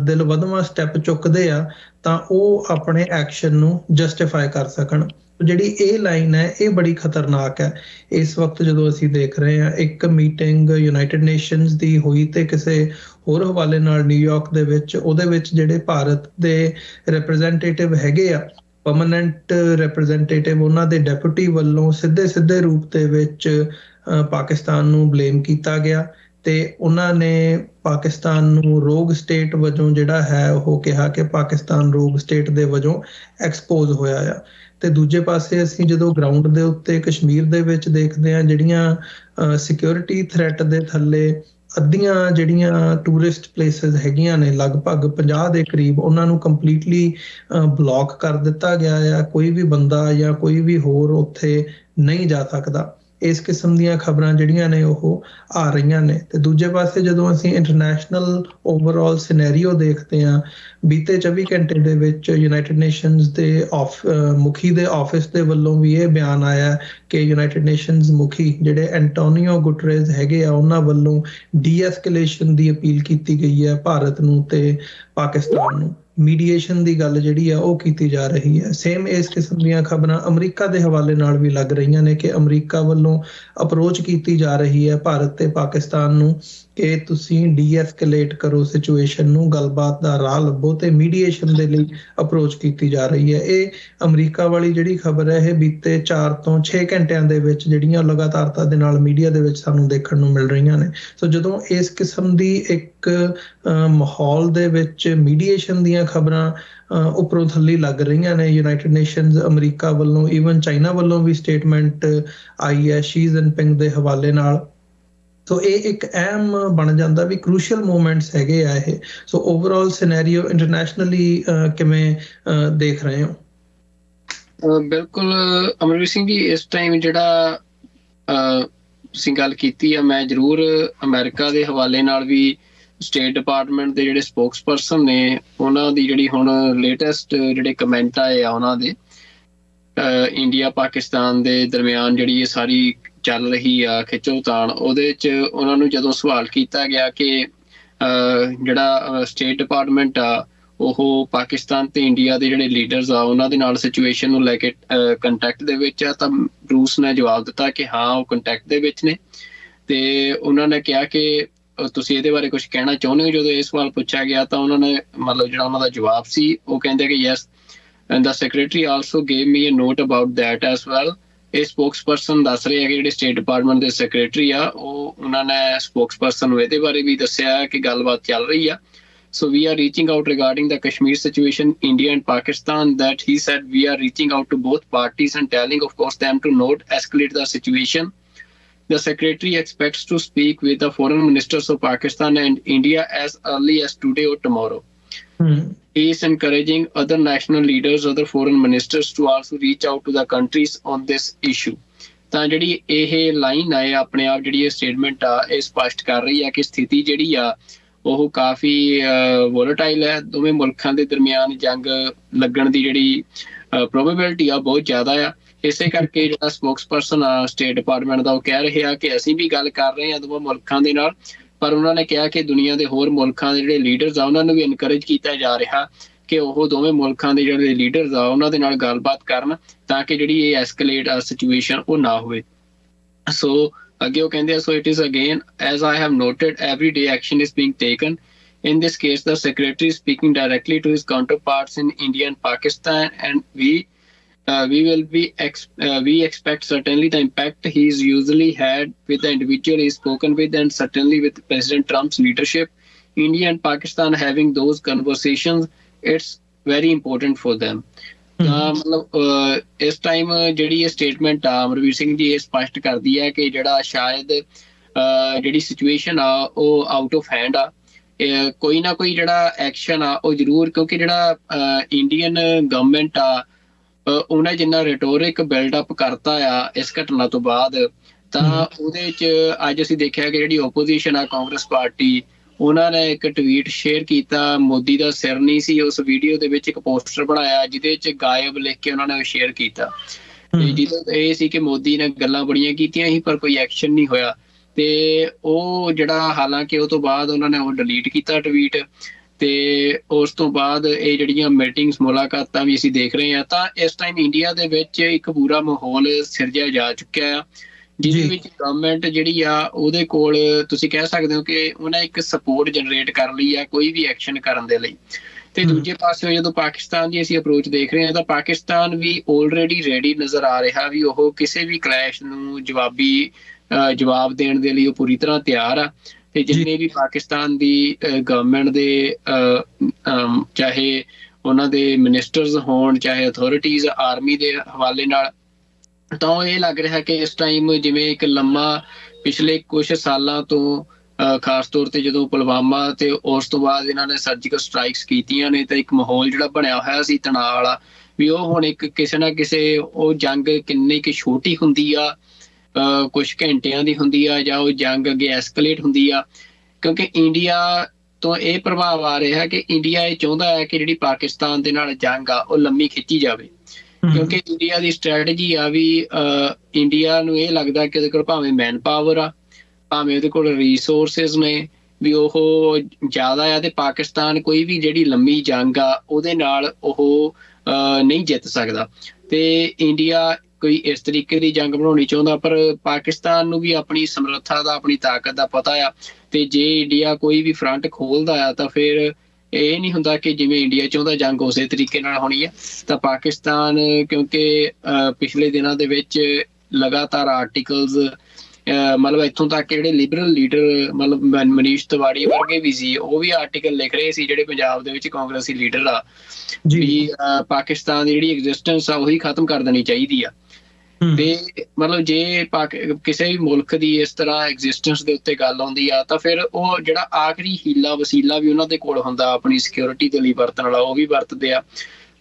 ਦਿਲ ਵਧਵਾ ਸਟੈਪ ਚੁੱਕਦੇ ਆ, ਤਾਂ ਉਹ ਆਪਣੇ ਐਕਸ਼ਨ ਨੂੰ ਜਸਟੀਫਾਈ ਕਰ ਸਕਣ। ਜਿਹੜੀ ਇਹ ਲਾਈਨ ਹੈ, ਇਹ ਬੜੀ ਖਤਰਨਾਕ ਹੈ। ਇਸ ਵਕਤ ਜਦੋਂ ਅਸੀਂ ਦੇਖ ਰਹੇ ਹਾਂ, ਇੱਕ ਮੀਟਿੰਗ ਯੂਨਾਈਟਿਡ ਨੇਸ਼ਨਸ ਦੀ ਹੋਈ ਤੇ ਕਿਸੇ ਹੋਰ ਹਵਾਲੇ ਨਾਲ ਨਿਊਯਾਰਕ ਦੇ ਵਿੱਚ, ਉਹਦੇ ਵਿੱਚ ਜਿਹੜੇ ਭਾਰਤ ਦੇ ਰਿਪਰੈਜ਼ੈਂਟੇਟਿਵ ਹੈਗੇ ਆ ਪਰਮਨੈਂਟ ਰਿਪਰੈਜ਼ੈਂਟੇਟਿਵ ਉਹਨਾਂ ਦੇ ਡਿਪਟੀ ਵੱਲੋਂ ਸਿੱਧੇ ਸਿੱਧੇ ਰੂਪ ਦੇ ਵਿੱਚ ਪਾਕਿਸਤਾਨ ਨੂੰ ਬਲੇਮ ਕੀਤਾ ਗਿਆ। ਤੇ ਉਹਨਾਂ ਨੇ ਪਾਕਿਸਤਾਨ ਨੂੰ ਰੋਗ ਸਟੇਟ ਵਜੋਂ ਜਿਹੜਾ ਹੈ ਉਹ ਕਿਹਾ ਕਿ ਪਾਕਿਸਤਾਨ ਰੋਗ ਸਟੇਟ ਦੇ ਵਜੋਂ ਐਕਸਪੋਜ਼ ਹੋਇਆ ਆ। ਤੇ ਦੂਜੇ ਪਾਸੇ ਅਸੀਂ ਜਦੋਂ ਗਰਾਊਂਡ ਦੇ ਉੱਤੇ ਕਸ਼ਮੀਰ ਦੇ ਵਿੱਚ ਦੇਖਦੇ ਹਾਂ, ਜਿਹੜੀਆਂ ਸਿਕਿਉਰਿਟੀ ਥ੍ਰੈਟ ਦੇ ਥੱਲੇ ਅੱਧੀਆਂ ਜਿਹੜੀਆਂ ਟੂਰਿਸਟ ਪਲੇਸਸ ਹੈਗੀਆਂ ਨੇ, ਲਗਭਗ 50 ਦੇ ਕਰੀਬ, ਉਹਨਾਂ ਨੂੰ ਕੰਪਲੀਟਲੀ ਬਲੌਕ ਕਰ ਦਿੱਤਾ ਗਿਆ ਆ। ਕੋਈ ਵੀ ਬੰਦਾ ਜਾਂ ਕੋਈ ਵੀ ਹੋਰ ਉੱਥੇ ਨਹੀਂ ਜਾ ਸਕਦਾ। ਇਸ ਕਿਸਮ ਦੀਆਂ ਖਬਰਾਂ ਜਿਹੜੀਆਂ ਨੇ ਉਹ ਆ ਰਹੀਆਂ ਨੇ। ਤੇ ਦੂਜੇ ਪਾਸੇ ਜਦੋਂ ਅਸੀਂ ਇੰਟਰਨੈਸ਼ਨਲ ਓਵਰਆਲ ਸਿਨੈਰੀਓ ਦੇਖਦੇ ਹਾਂ, ਬੀਤੇ 24 ਘੰਟੇ ਦੇ ਵਿੱਚ ਯੂਨਾਈਟਿਡ ਨੇਸ਼ਨਸ ਦੇ ਮੁਖੀ ਦੇ ਆਫਿਸ ਦੇ ਵੱਲੋਂ ਵੀ ਇਹ ਬਿਆਨ ਆਇਆ ਕਿ ਯੂਨਾਈਟਿਡ ਨੇਸ਼ਨਸ ਮੁਖੀ ਜਿਹੜੇ ਐਂਟੋਨੀਓ ਗੁਟਰੇਜ਼ ਹੈਗੇ ਆ, ਉਹਨਾਂ ਵੱਲੋਂ ਡੀਐਸਕੇਲੇਸ਼ਨ ਦੀ ਅਪੀਲ ਕੀਤੀ ਗਈ ਹੈ ਭਾਰਤ ਨੂੰ ਤੇ ਪਾਕਿਸਤਾਨ ਨੂੰ। ਮੀਡੀਏਸ਼ਨ ਦੀ ਗੱਲ ਜਿਹੜੀ ਆ, ਉਹ ਕੀਤੀ ਜਾ ਰਹੀ ਹੈ। ਸੇਮ ਇਸ ਕਿਸਮ ਦੀਆਂ ਖਬਰਾਂ ਅਮਰੀਕਾ ਦੇ ਹਵਾਲੇ ਨਾਲ ਵੀ ਲੱਗ ਰਹੀਆਂ ਨੇ ਕਿ ਅਮਰੀਕਾ ਵੱਲੋਂ ਅਪਰੋਚ ਕੀਤੀ ਜਾ ਰਹੀ ਹੈ ਭਾਰਤ ਤੇ ਪਾਕਿਸਤਾਨ ਨੂੰ ਕਿ ਤੁਸੀਂ ਡੀ-ਐਸਕੇਲੇਟ ਕਰੋ ਸਿਚੁਏਸ਼ਨ ਨੂੰ, ਗੱਲਬਾਤ ਦਾ ਰਾਹ ਲੱਭੋ ਤੇ ਮੀਡੀਏਸ਼ਨ ਦੇ ਲਈ ਅਪਰੋਚ ਕੀਤੀ ਜਾ ਰਹੀ ਹੈ। ਇਹ ਅਮਰੀਕਾ ਵਾਲੀ ਜਿਹੜੀ ਖਬਰ ਹੈ, ਇਹ ਬੀਤੇ 4 ਤੋਂ 6 ਘੰਟਿਆਂ ਦੇ ਵਿੱਚ ਜਿਹੜੀਆਂ ਲਗਾਤਾਰਤਾ ਦੇ ਨਾਲ ਮੀਡੀਆ ਦੇ ਵਿੱਚ ਸਾਨੂੰ ਦੇਖਣ ਨੂੰ ਮਿਲ ਰਹੀਆਂ ਨੇ। ਸੋ ਜਦੋਂ ਇਸ ਕਿਸਮ ਦੀ ਇੱਕ ਅਹ, ਮਾਹੌਲ ਦੇ ਵਿੱਚ ਮੀਡੀਏਸ਼ਨ ਦੀਆਂ ਖਬਰਾਂ ਅਹ, ਥੱਲੇ ਲੱਗ ਰਹੀਆਂ ਨੇ। ਯੂਨਾਈਟਿਡ ਨੇਸ਼ਨਸ ਅਮਰੀਕਾ ਵੱਲੋਂ ਈਵਨ ਚਾਈਨਾ ਵੱਲੋਂ ਵੀ ਸਟੇਟਮੈਂਟ ਆਈ ਹੈ ਸ਼ੀ ਜਿਨਪਿੰਗ ਦੇ ਹਵਾਲੇ ਨਾਲ। ਸੋ ਇਹ ਇੱਕ ਅਹਿਮ ਬਣ ਜਾਂਦਾ ਵੀ ਕ੍ਰੂਸ਼ੀਅਲ ਮੂਮੈਂਟਸ ਹੈਗੇ ਆ ਇਹ। ਸੋ ਓਵਰਆਲ ਸਿਨੈਰੀਓ ਇੰਟਰਨੈਸ਼ਨਲੀ ਕਿਵੇਂ ਦੇਖ ਰਹੇ ਹੋ? ਬਿਲਕੁਲ ਅਮਰਵੀਰ ਸਿੰਘ ਜੀ ਇਸ ਟਾਈਮ ਜਿਹੜਾ ਅਹ, ਗੱਲ ਕੀਤੀ ਆ ਮੈਂ ਜ਼ਰੂਰ ਅਮਰੀਕਾ ਦੇ ਹਵਾਲੇ ਨਾਲ ਵੀ ਸਟੇਟ ਡਿਪਾਰਟਮੈਂਟ ਦੇ ਜਿਹੜੇ ਸਪੋਕਸਪਰਸਨ ਨੇ, ਉਹਨਾਂ ਦੀ ਜਿਹੜੀ ਹੁਣ ਲੇਟੈਸਟ ਜਿਹੜੇ ਕਮੈਂਟ ਆਏ ਆ ਉਹਨਾਂ ਦੇ ਇੰਡੀਆ ਪਾਕਿਸਤਾਨ ਦੇ ਦਰਮਿਆਨ ਜਿਹੜੀ ਇਹ ਸਾਰੀ ਚੱਲ ਰਹੀ ਆ ਖਿੱਚੋਤਾਣ ਉਹਦੇ ਚ ਉਹਨਾਂ ਨੂੰ ਜਦੋਂ ਸਵਾਲ ਕੀਤਾ ਗਿਆ ਕਿ ਜਿਹੜਾ ਸਟੇਟ ਡਿਪਾਰਟਮੈਂਟ ਆ, ਉਹ ਪਾਕਿਸਤਾਨ ਤੇ ਇੰਡੀਆ ਦੇ ਜਿਹੜੇ ਲੀਡਰਸ ਆ, ਉਹਨਾਂ ਦੇ ਨਾਲ ਸਿਚੁਏਸ਼ਨ ਨੂੰ ਲੈ ਕੇ ਕੰਟੈਕਟ ਦੇ ਵਿੱਚ ਆ, ਤਾਂ ਰੂਸ ਨੇ ਜਵਾਬ ਦਿੱਤਾ ਕਿ ਹਾਂ, ਉਹ ਕੰਟੈਕਟ ਦੇ ਵਿੱਚ ਨੇ। ਤੇ ਉਹਨਾਂ ਨੇ ਕਿਹਾ ਕਿ ਤੁਸੀਂ ਇਹਦੇ ਬਾਰੇ ਕੁਝ ਕਹਿਣਾ ਚਾਹੁੰਦੇ ਹੋ ਜਦੋਂ ਇਹ ਸਵਾਲ ਪੁੱਛਿਆ ਗਿਆ ਤਾਂ ਉਹਨਾਂ ਨੇ ਮਤਲਬ ਜਿਹੜਾ ਉਹਨਾਂ ਦਾ ਜਵਾਬ ਸੀ ਉਹ ਕਹਿੰਦੇ ਕਿ yes and the secretary also gave me a note about that as well ਇਹ ਸਪੋਕਸਪਰਸਨ ਦੱਸ ਰਹੇ ਆ ਕਿ ਜਿਹੜੇ ਸਟੇਟ ਡਿਪਾਰਟਮੈਂਟ ਦੇ ਸੈਕਟਰੀ ਆ ਉਹ ਉਹਨਾਂ ਨੇ ਸਪੋਕਸਪਰਸਨ ਨੂੰ ਇਹਦੇ ਬਾਰੇ ਵੀ ਦੱਸਿਆ ਕਿ ਗੱਲਬਾਤ ਚੱਲ ਰਹੀ ਆ So we are reaching out regarding the Kashmir situation, India and Pakistan. That he said we are reaching out to both parties and telling, of course, them to not escalate the situation. The secretary expects to speak with the foreign ministers of Pakistan and India as early as today or tomorrow. Hmm, He is encouraging other national leaders, other foreign ministers to also reach out to the countries on this issue. ਤਾਂ ਜਿਹੜੀ ਇਹ ਲਾਈਨ ਆ ਆਪਣੇ ਆਪ ਜਿਹੜੀ ਇਹ ਸਟੇਟਮੈਂਟ ਆ ਇਹ ਸਪਸ਼ਟ ਕਰ ਰਹੀ ਆ ਕਿ ਸਥਿਤੀ ਜਿਹੜੀ ਆ ਉਹ ਕਾਫੀ ਵੋਲੇਟਾਈਲ ਹੈ ਦੋਵੇਂ ਮੁਲਕਾਂ ਦੇ ਦਰਮਿਆਨ ਜੰਗ ਲੱਗਣ ਦੀ ਜਿਹੜੀ ਪ੍ਰੋਬੇਬਿਲਿਟੀ ਆ ਬਹੁਤ ਜ਼ਿਆਦਾ ਆ ਇਸੇ ਕਰਕੇ ਜਿਹੜਾ ਸਪੋਕਸਪਰਸਨ ਆ ਸਟੇਟ ਡਿਪਾਰਟਮੈਂਟ ਦਾ, ਉਹ ਕਹਿ ਰਹੇ ਆ ਕਿ ਅਸੀਂ ਵੀ ਗੱਲ ਕਰ ਰਹੇ ਹਾਂ ਦੋਵੇਂ ਮੁਲਕਾਂ ਦੇ ਨਾਲ, ਪਰ ਉਹਨਾਂ ਨੇ ਕਿਹਾ ਕਿ ਦੁਨੀਆ ਦੇ ਹੋਰ ਮੁਲਕਾਂ ਦੇ ਜਿਹੜੇ ਲੀਡਰਸ ਆ, ਉਹਨਾਂ ਨੂੰ ਵੀ ਇਨਕਰੇਜ ਕੀਤਾ ਜਾ ਰਿਹਾ ਕਿ ਉਹ ਦੋਵੇਂ ਮੁਲਕਾਂ ਦੇ ਜਿਹੜੇ ਲੀਡਰਸ ਆ, ਉਹਨਾਂ ਦੇ ਨਾਲ ਗੱਲਬਾਤ ਕਰਨ ਤਾਂ ਕਿ ਜਿਹੜੀ ਇਹ ਐਸਕੇਲੇਟ ਸਿਚੁਏਸ਼ਨ ਉਹ ਨਾ ਹੋਵੇ। ਸੋ ਅੱਗੇ ਉਹ ਕਹਿੰਦੇ ਆ so it is again as I have noted every day action is being taken in this case, the secretary is speaking directly to his counterparts in india and pakistan and we uh, we will be ex- uh, we expect certainly the impact he's usually had with the individual he's spoken with and certainly with president trump's leadership india and pakistan having those conversations it's very important for them ਤਾਂ ਮਤਲਬ ਇਸ ਟਾਈਮ ਜਿਹੜੀ ਇਹ ਸਟੇਟਮੈਂਟ ਆ ਅਮਰਵੀਰ ਸਿੰਘ ਜੀ ਇਹ ਸਪਸ਼ਟ ਕਰਦੀ ਹੈ ਕਿ ਜਿਹੜਾ ਸ਼ਾਇਦ ਜਿਹੜੀ ਸਿਚੁਏਸ਼ਨ ਆ ਉਹ ਆਊਟ ਆਫ ਹੈਂਡ ਆ ਕੋਈ ਨਾ ਕੋਈ ਜਿਹੜਾ ਐਕਸ਼ਨ ਆ ਉਹ ਜ਼ਰੂਰ ਕਿਉਂਕਿ ਜਿਹੜਾ ਇੰਡੀਅਨ ਗਵਰਨਮੈਂਟ ਆ ਉਹਨੇ ਜਿੰਨਾ ਰਿਟੋਰਿਕ ਬਿਲਡ ਅਪ ਕਰਤਾ ਆ ਇਸ ਘਟਨਾ ਤੋਂ ਬਾਅਦ ਤਾਂ। ਉਹਦੇ ਚ ਅੱਜ ਅਸੀਂ ਦੇਖਿਆ ਕਿ ਜਿਹੜੀ ਓਪੋਜੀਸ਼ਨ ਆ ਕਾਂਗਰਸ ਪਾਰਟੀ ਉਹਨਾਂ ਨੇ ਇੱਕ ਟਵੀਟ ਸ਼ੇਅਰ ਕੀਤਾ ਮੋਦੀ ਦਾ ਸਿਰ ਨਹੀਂ ਸੀ ਉਸ ਵੀਡੀਓ ਦੇ ਵਿੱਚ ਇੱਕ ਪੋਸਟਰ ਬਣਾਇਆ ਜਿਹਦੇ ਚ ਗਾਇਬ ਲਿਖ ਕੇ ਉਹਨਾਂ ਨੇ ਸ਼ੇਅਰ ਕੀਤਾ। ਤੇ ਜਿਹਦੇ ਇਹ ਸੀ ਕਿ ਮੋਦੀ ਨੇ ਗੱਲਾਂ ਬੜੀਆਂ ਕੀਤੀਆਂ ਸੀ ਪਰ ਕੋਈ ਐਕਸ਼ਨ ਨਹੀਂ ਹੋਇਆ। ਤੇ ਉਹ ਜਿਹੜਾ ਹਾਲਾਂਕਿ ਉਹ ਤੋਂ ਬਾਅਦ ਉਹਨਾਂ ਨੇ ਉਹ ਡਿਲੀਟ ਕੀਤਾ ਟਵੀਟ ਤੇ ਉਸ ਤੋਂ ਬਾਅਦ ਇਹ ਜਿਹੜੀਆਂ ਮੀਟਿੰਗਸ ਮੁਲਾਕਾਤਾਂ ਵੀ ਅਸੀਂ ਦੇਖ ਰਹੇ ਹਾਂ ਤਾਂ ਇਸ ਟਾਈਮ ਇੰਡੀਆ ਦੇ ਵਿੱਚ ਇੱਕ ਪੂਰਾ ਮਾਹੌਲ ਸਿਰਜਿਆ ਜਾ ਚੁੱਕਿਆ ਆ ਜਿਹਦੇ। ਵਿੱਚ ਗਵਰਨਮੈਂਟ ਜਿਹੜੀ ਆ ਉਹਦੇ ਕੋਲ ਤੁਸੀਂ ਕਹਿ ਸਕਦੇ ਹੋ ਕਿ ਉਹਨੇ ਇੱਕ ਸਪੋਰਟ ਜਨਰੇਟ ਕਰ ਲਈ ਆ ਕੋਈ ਵੀ ਐਕਸ਼ਨ ਕਰਨ ਦੇ ਲਈ ਤੇ। ਦੂਜੇ ਪਾਸੇ ਜਦੋਂ ਪਾਕਿਸਤਾਨ ਦੀ ਅਸੀਂ ਅਪਰੋਚ ਦੇਖ ਰਹੇ ਹਾਂ ਤਾਂ ਪਾਕਿਸਤਾਨ ਵੀ ਆਲਰੇਡੀ ਰੈਡੀ ਨਜ਼ਰ ਆ ਰਿਹਾ ਵੀ ਉਹ ਕਿਸੇ ਵੀ ਕਲੈਸ਼ ਨੂੰ ਜਵਾਬੀ ਜਵਾਬ ਦੇਣ ਦੇ ਲਈ ਉਹ ਪੂਰੀ ਤਰ੍ਹਾਂ ਤਿਆਰ ਆ ਤੇ ਜਿੰਨੇ ਵੀ ਪਾਕਿਸਤਾਨ ਦੀ ਗਵਰਨਮੈਂਟ ਦੇ ਚਾਹੇ ਉਹਨਾਂ ਦੇ ਮਿਨਿਸਟਰਸ ਹੋਣ ਚਾਹੇ ਅਥਾਰਟੀਜ਼ ਆਰਮੀ ਦੇ ਹਵਾਲੇ ਨਾਲ ਤਾਂ ਇਹ ਲੱਗ ਰਿਹਾ ਕਿ ਇਸ ਟਾਈਮ ਜਿਵੇਂ ਇੱਕ ਲੰਮਾ ਪਿਛਲੇ ਕੁਝ ਸਾਲਾਂ ਤੋਂ ਖਾਸ ਤੌਰ ਤੇ ਜਦੋਂ ਪੁਲਵਾਮਾ ਤੇ ਉਸ ਤੋਂ ਬਾਅਦ ਇਹਨਾਂ ਨੇ ਸਰਜੀਕਲ ਸਟ੍ਰਾਈਕਸ ਕੀਤੀਆਂ ਨੇ ਤਾਂ ਇੱਕ ਮਾਹੌਲ ਜਿਹੜਾ ਬਣਿਆ ਹੋਇਆ ਸੀ ਤਣਾਅ ਵਾਲਾ ਵੀ ਉਹ ਹੁਣ ਇੱਕ ਕਿਸੇ ਨਾ ਕਿਸੇ ਉਹ ਜੰਗ ਕਿੰਨੀ ਕਿ ਛੋਟੀ ਹੁੰਦੀ ਆ ਕੁਝ ਘੰਟਿਆਂ ਦੀ ਹੁੰਦੀ ਆ ਜਾਂ ਉਹ ਜੰਗ ਅੱਗੇ ਐਸਕੇਲੇਟ ਹੁੰਦੀ ਆ ਕਿਉਂਕਿ ਇੰਡੀਆ ਤੋਂ ਇਹ ਪ੍ਰਭਾਵ ਆ ਰਿਹਾ ਕਿ ਇੰਡੀਆ ਇਹ ਚਾਹੁੰਦਾ ਹੈ ਕਿ ਜਿਹੜੀ ਪਾਕਿਸਤਾਨ ਦੇ ਨਾਲ ਜੰਗ ਆ ਉਹ ਲੰਮੀ ਖਿੱਚੀ ਜਾਵੇ। ਕਿਉਂਕਿ ਇੰਡੀਆ ਦੀ ਸਟ੍ਰੈਟਜੀ ਆ ਵੀ ਇੰਡੀਆ ਨੂੰ ਇਹ ਲੱਗਦਾ ਕਿ ਉਹਦੇ ਕੋਲ ਭਾਵੇਂ ਮੈਨ ਪਾਵਰ ਆ ਭਾਵੇਂ ਉਹਦੇ ਕੋਲ ਰਿਸੋਰਸਸ ਨੇ ਵੀ ਉਹ ਜ਼ਿਆਦਾ ਆ ਤੇ ਪਾਕਿਸਤਾਨ ਕੋਈ ਵੀ ਜਿਹੜੀ ਲੰਮੀ ਜੰਗ ਆ ਉਹਦੇ ਨਾਲ ਉਹ ਨਹੀਂ ਜਿੱਤ ਸਕਦਾ। ਤੇ ਇੰਡੀਆ ਕੋਈ ਇਸ ਤਰੀਕੇ ਦੀ ਜੰਗ ਬਣਾਉਣੀ ਚਾਹੁੰਦਾ ਪਰ ਪਾਕਿਸਤਾਨ ਨੂੰ ਵੀ ਆਪਣੀ ਸਮਰੱਥਾ ਦਾ ਆਪਣੀ ਤਾਕਤ ਦਾ ਪਤਾ ਆ। ਤੇ ਜੇ ਇੰਡੀਆ ਕੋਈ ਵੀ ਫਰੰਟ ਖੋਲਦਾ ਆ ਤਾਂ ਫਿਰ ਇਹ ਨਹੀਂ ਹੁੰਦਾ ਕਿ ਜਿਵੇਂ ਇੰਡੀਆ ਚਾਹੁੰਦਾ ਜੰਗ ਉਸੇ ਤਰੀਕੇ ਨਾਲ ਹੋਣੀ ਹੈ ਤਾਂ ਪਾਕਿਸਤਾਨ ਕਿਉਂਕਿ ਪਿਛਲੇ ਦਿਨਾਂ ਦੇ ਵਿੱਚ ਲਗਾਤਾਰ ਆਰਟੀਕਲਸ ਮਤਲਬ ਇੱਥੋਂ ਤੱਕ ਕਿ ਜਿਹੜੇ ਲਿਬਰਲ ਲੀਡਰ ਮਤਲਬ ਮਨ- ਮਨੀਸ਼ ਤਿਵਾੜੀ ਵਰਗੇ ਵੀ ਸੀ ਉਹ ਵੀ ਆਰਟੀਕਲ ਲਿਖ ਰਹੇ ਸੀ ਜਿਹੜੇ ਪੰਜਾਬ ਦੇ ਵਿੱਚ ਕਾਂਗਰਸੀ ਲੀਡਰ ਆ। ਜੀ। ਪਾਕਿਸਤਾਨ ਦੀ ਜਿਹੜੀ ਐਗਜ਼ਿਸਟੈਂਸ ਆ ਉਹੀ ਖਤਮ ਕਰ ਦੇਣੀ ਚਾਹੀਦੀ ਆ। ਤੇ ਮਤਲਬ ਜੇ ਕਿਸੇ ਵੀ ਮੁਲਕ ਦੀ ਇਸ ਤਰ੍ਹਾਂ ਐਗਜ਼ਿਸਟੈਂਸ ਦੇ ਉੱਤੇ ਗੱਲ ਆਉਂਦੀ ਆ ਤਾਂ ਫਿਰ ਉਹ ਜਿਹੜਾ ਆਖਰੀ ਹੀਲਾ ਵਸੀਲਾ ਵੀ ਉਹਨਾਂ ਦੇ ਕੋਲ ਹੁੰਦਾ ਆਪਣੀ ਸਿਕਿਉਰਿਟੀ ਦੇ ਲਈ ਵਰਤਣ ਵਾਲਾ ਉਹ ਵੀ ਵਰਤਦੇ ਆ।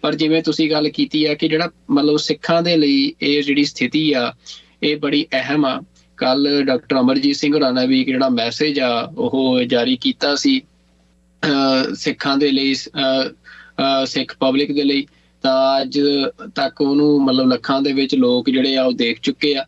ਪਰ ਜਿਵੇਂ ਤੁਸੀਂ ਗੱਲ ਕੀਤੀ ਆ ਕਿ ਜਿਹੜਾ ਮਤਲਬ ਸਿੱਖਾਂ ਦੇ ਲਈ ਇਹ ਜਿਹੜੀ ਸਥਿਤੀ ਆ ਇਹ ਬੜੀ ਅਹਿਮ ਆ। ਕੱਲ ਡਾਕਟਰ ਅਮਰਜੀਤ ਸਿੰਘ ਹੋਰਾਂ ਨੇ ਵੀ ਜਿਹੜਾ ਮੈਸੇਜ ਆ ਉਹ ਜਾਰੀ ਕੀਤਾ ਸੀ ਅਹ, ਸਿੱਖਾਂ ਦੇ ਲਈ ਅਹ, ਅਹ, ਸਿੱਖ ਪਬਲਿਕ ਦੇ ਲਈ। ਤਾਂ ਅੱਜ ਤੱਕ ਉਹਨੂੰ ਮਤਲਬ ਲੱਖਾਂ ਦੇ ਵਿੱਚ ਲੋਕ ਜਿਹੜੇ ਆ ਉਹ ਦੇਖ ਚੁੱਕੇ ਆ।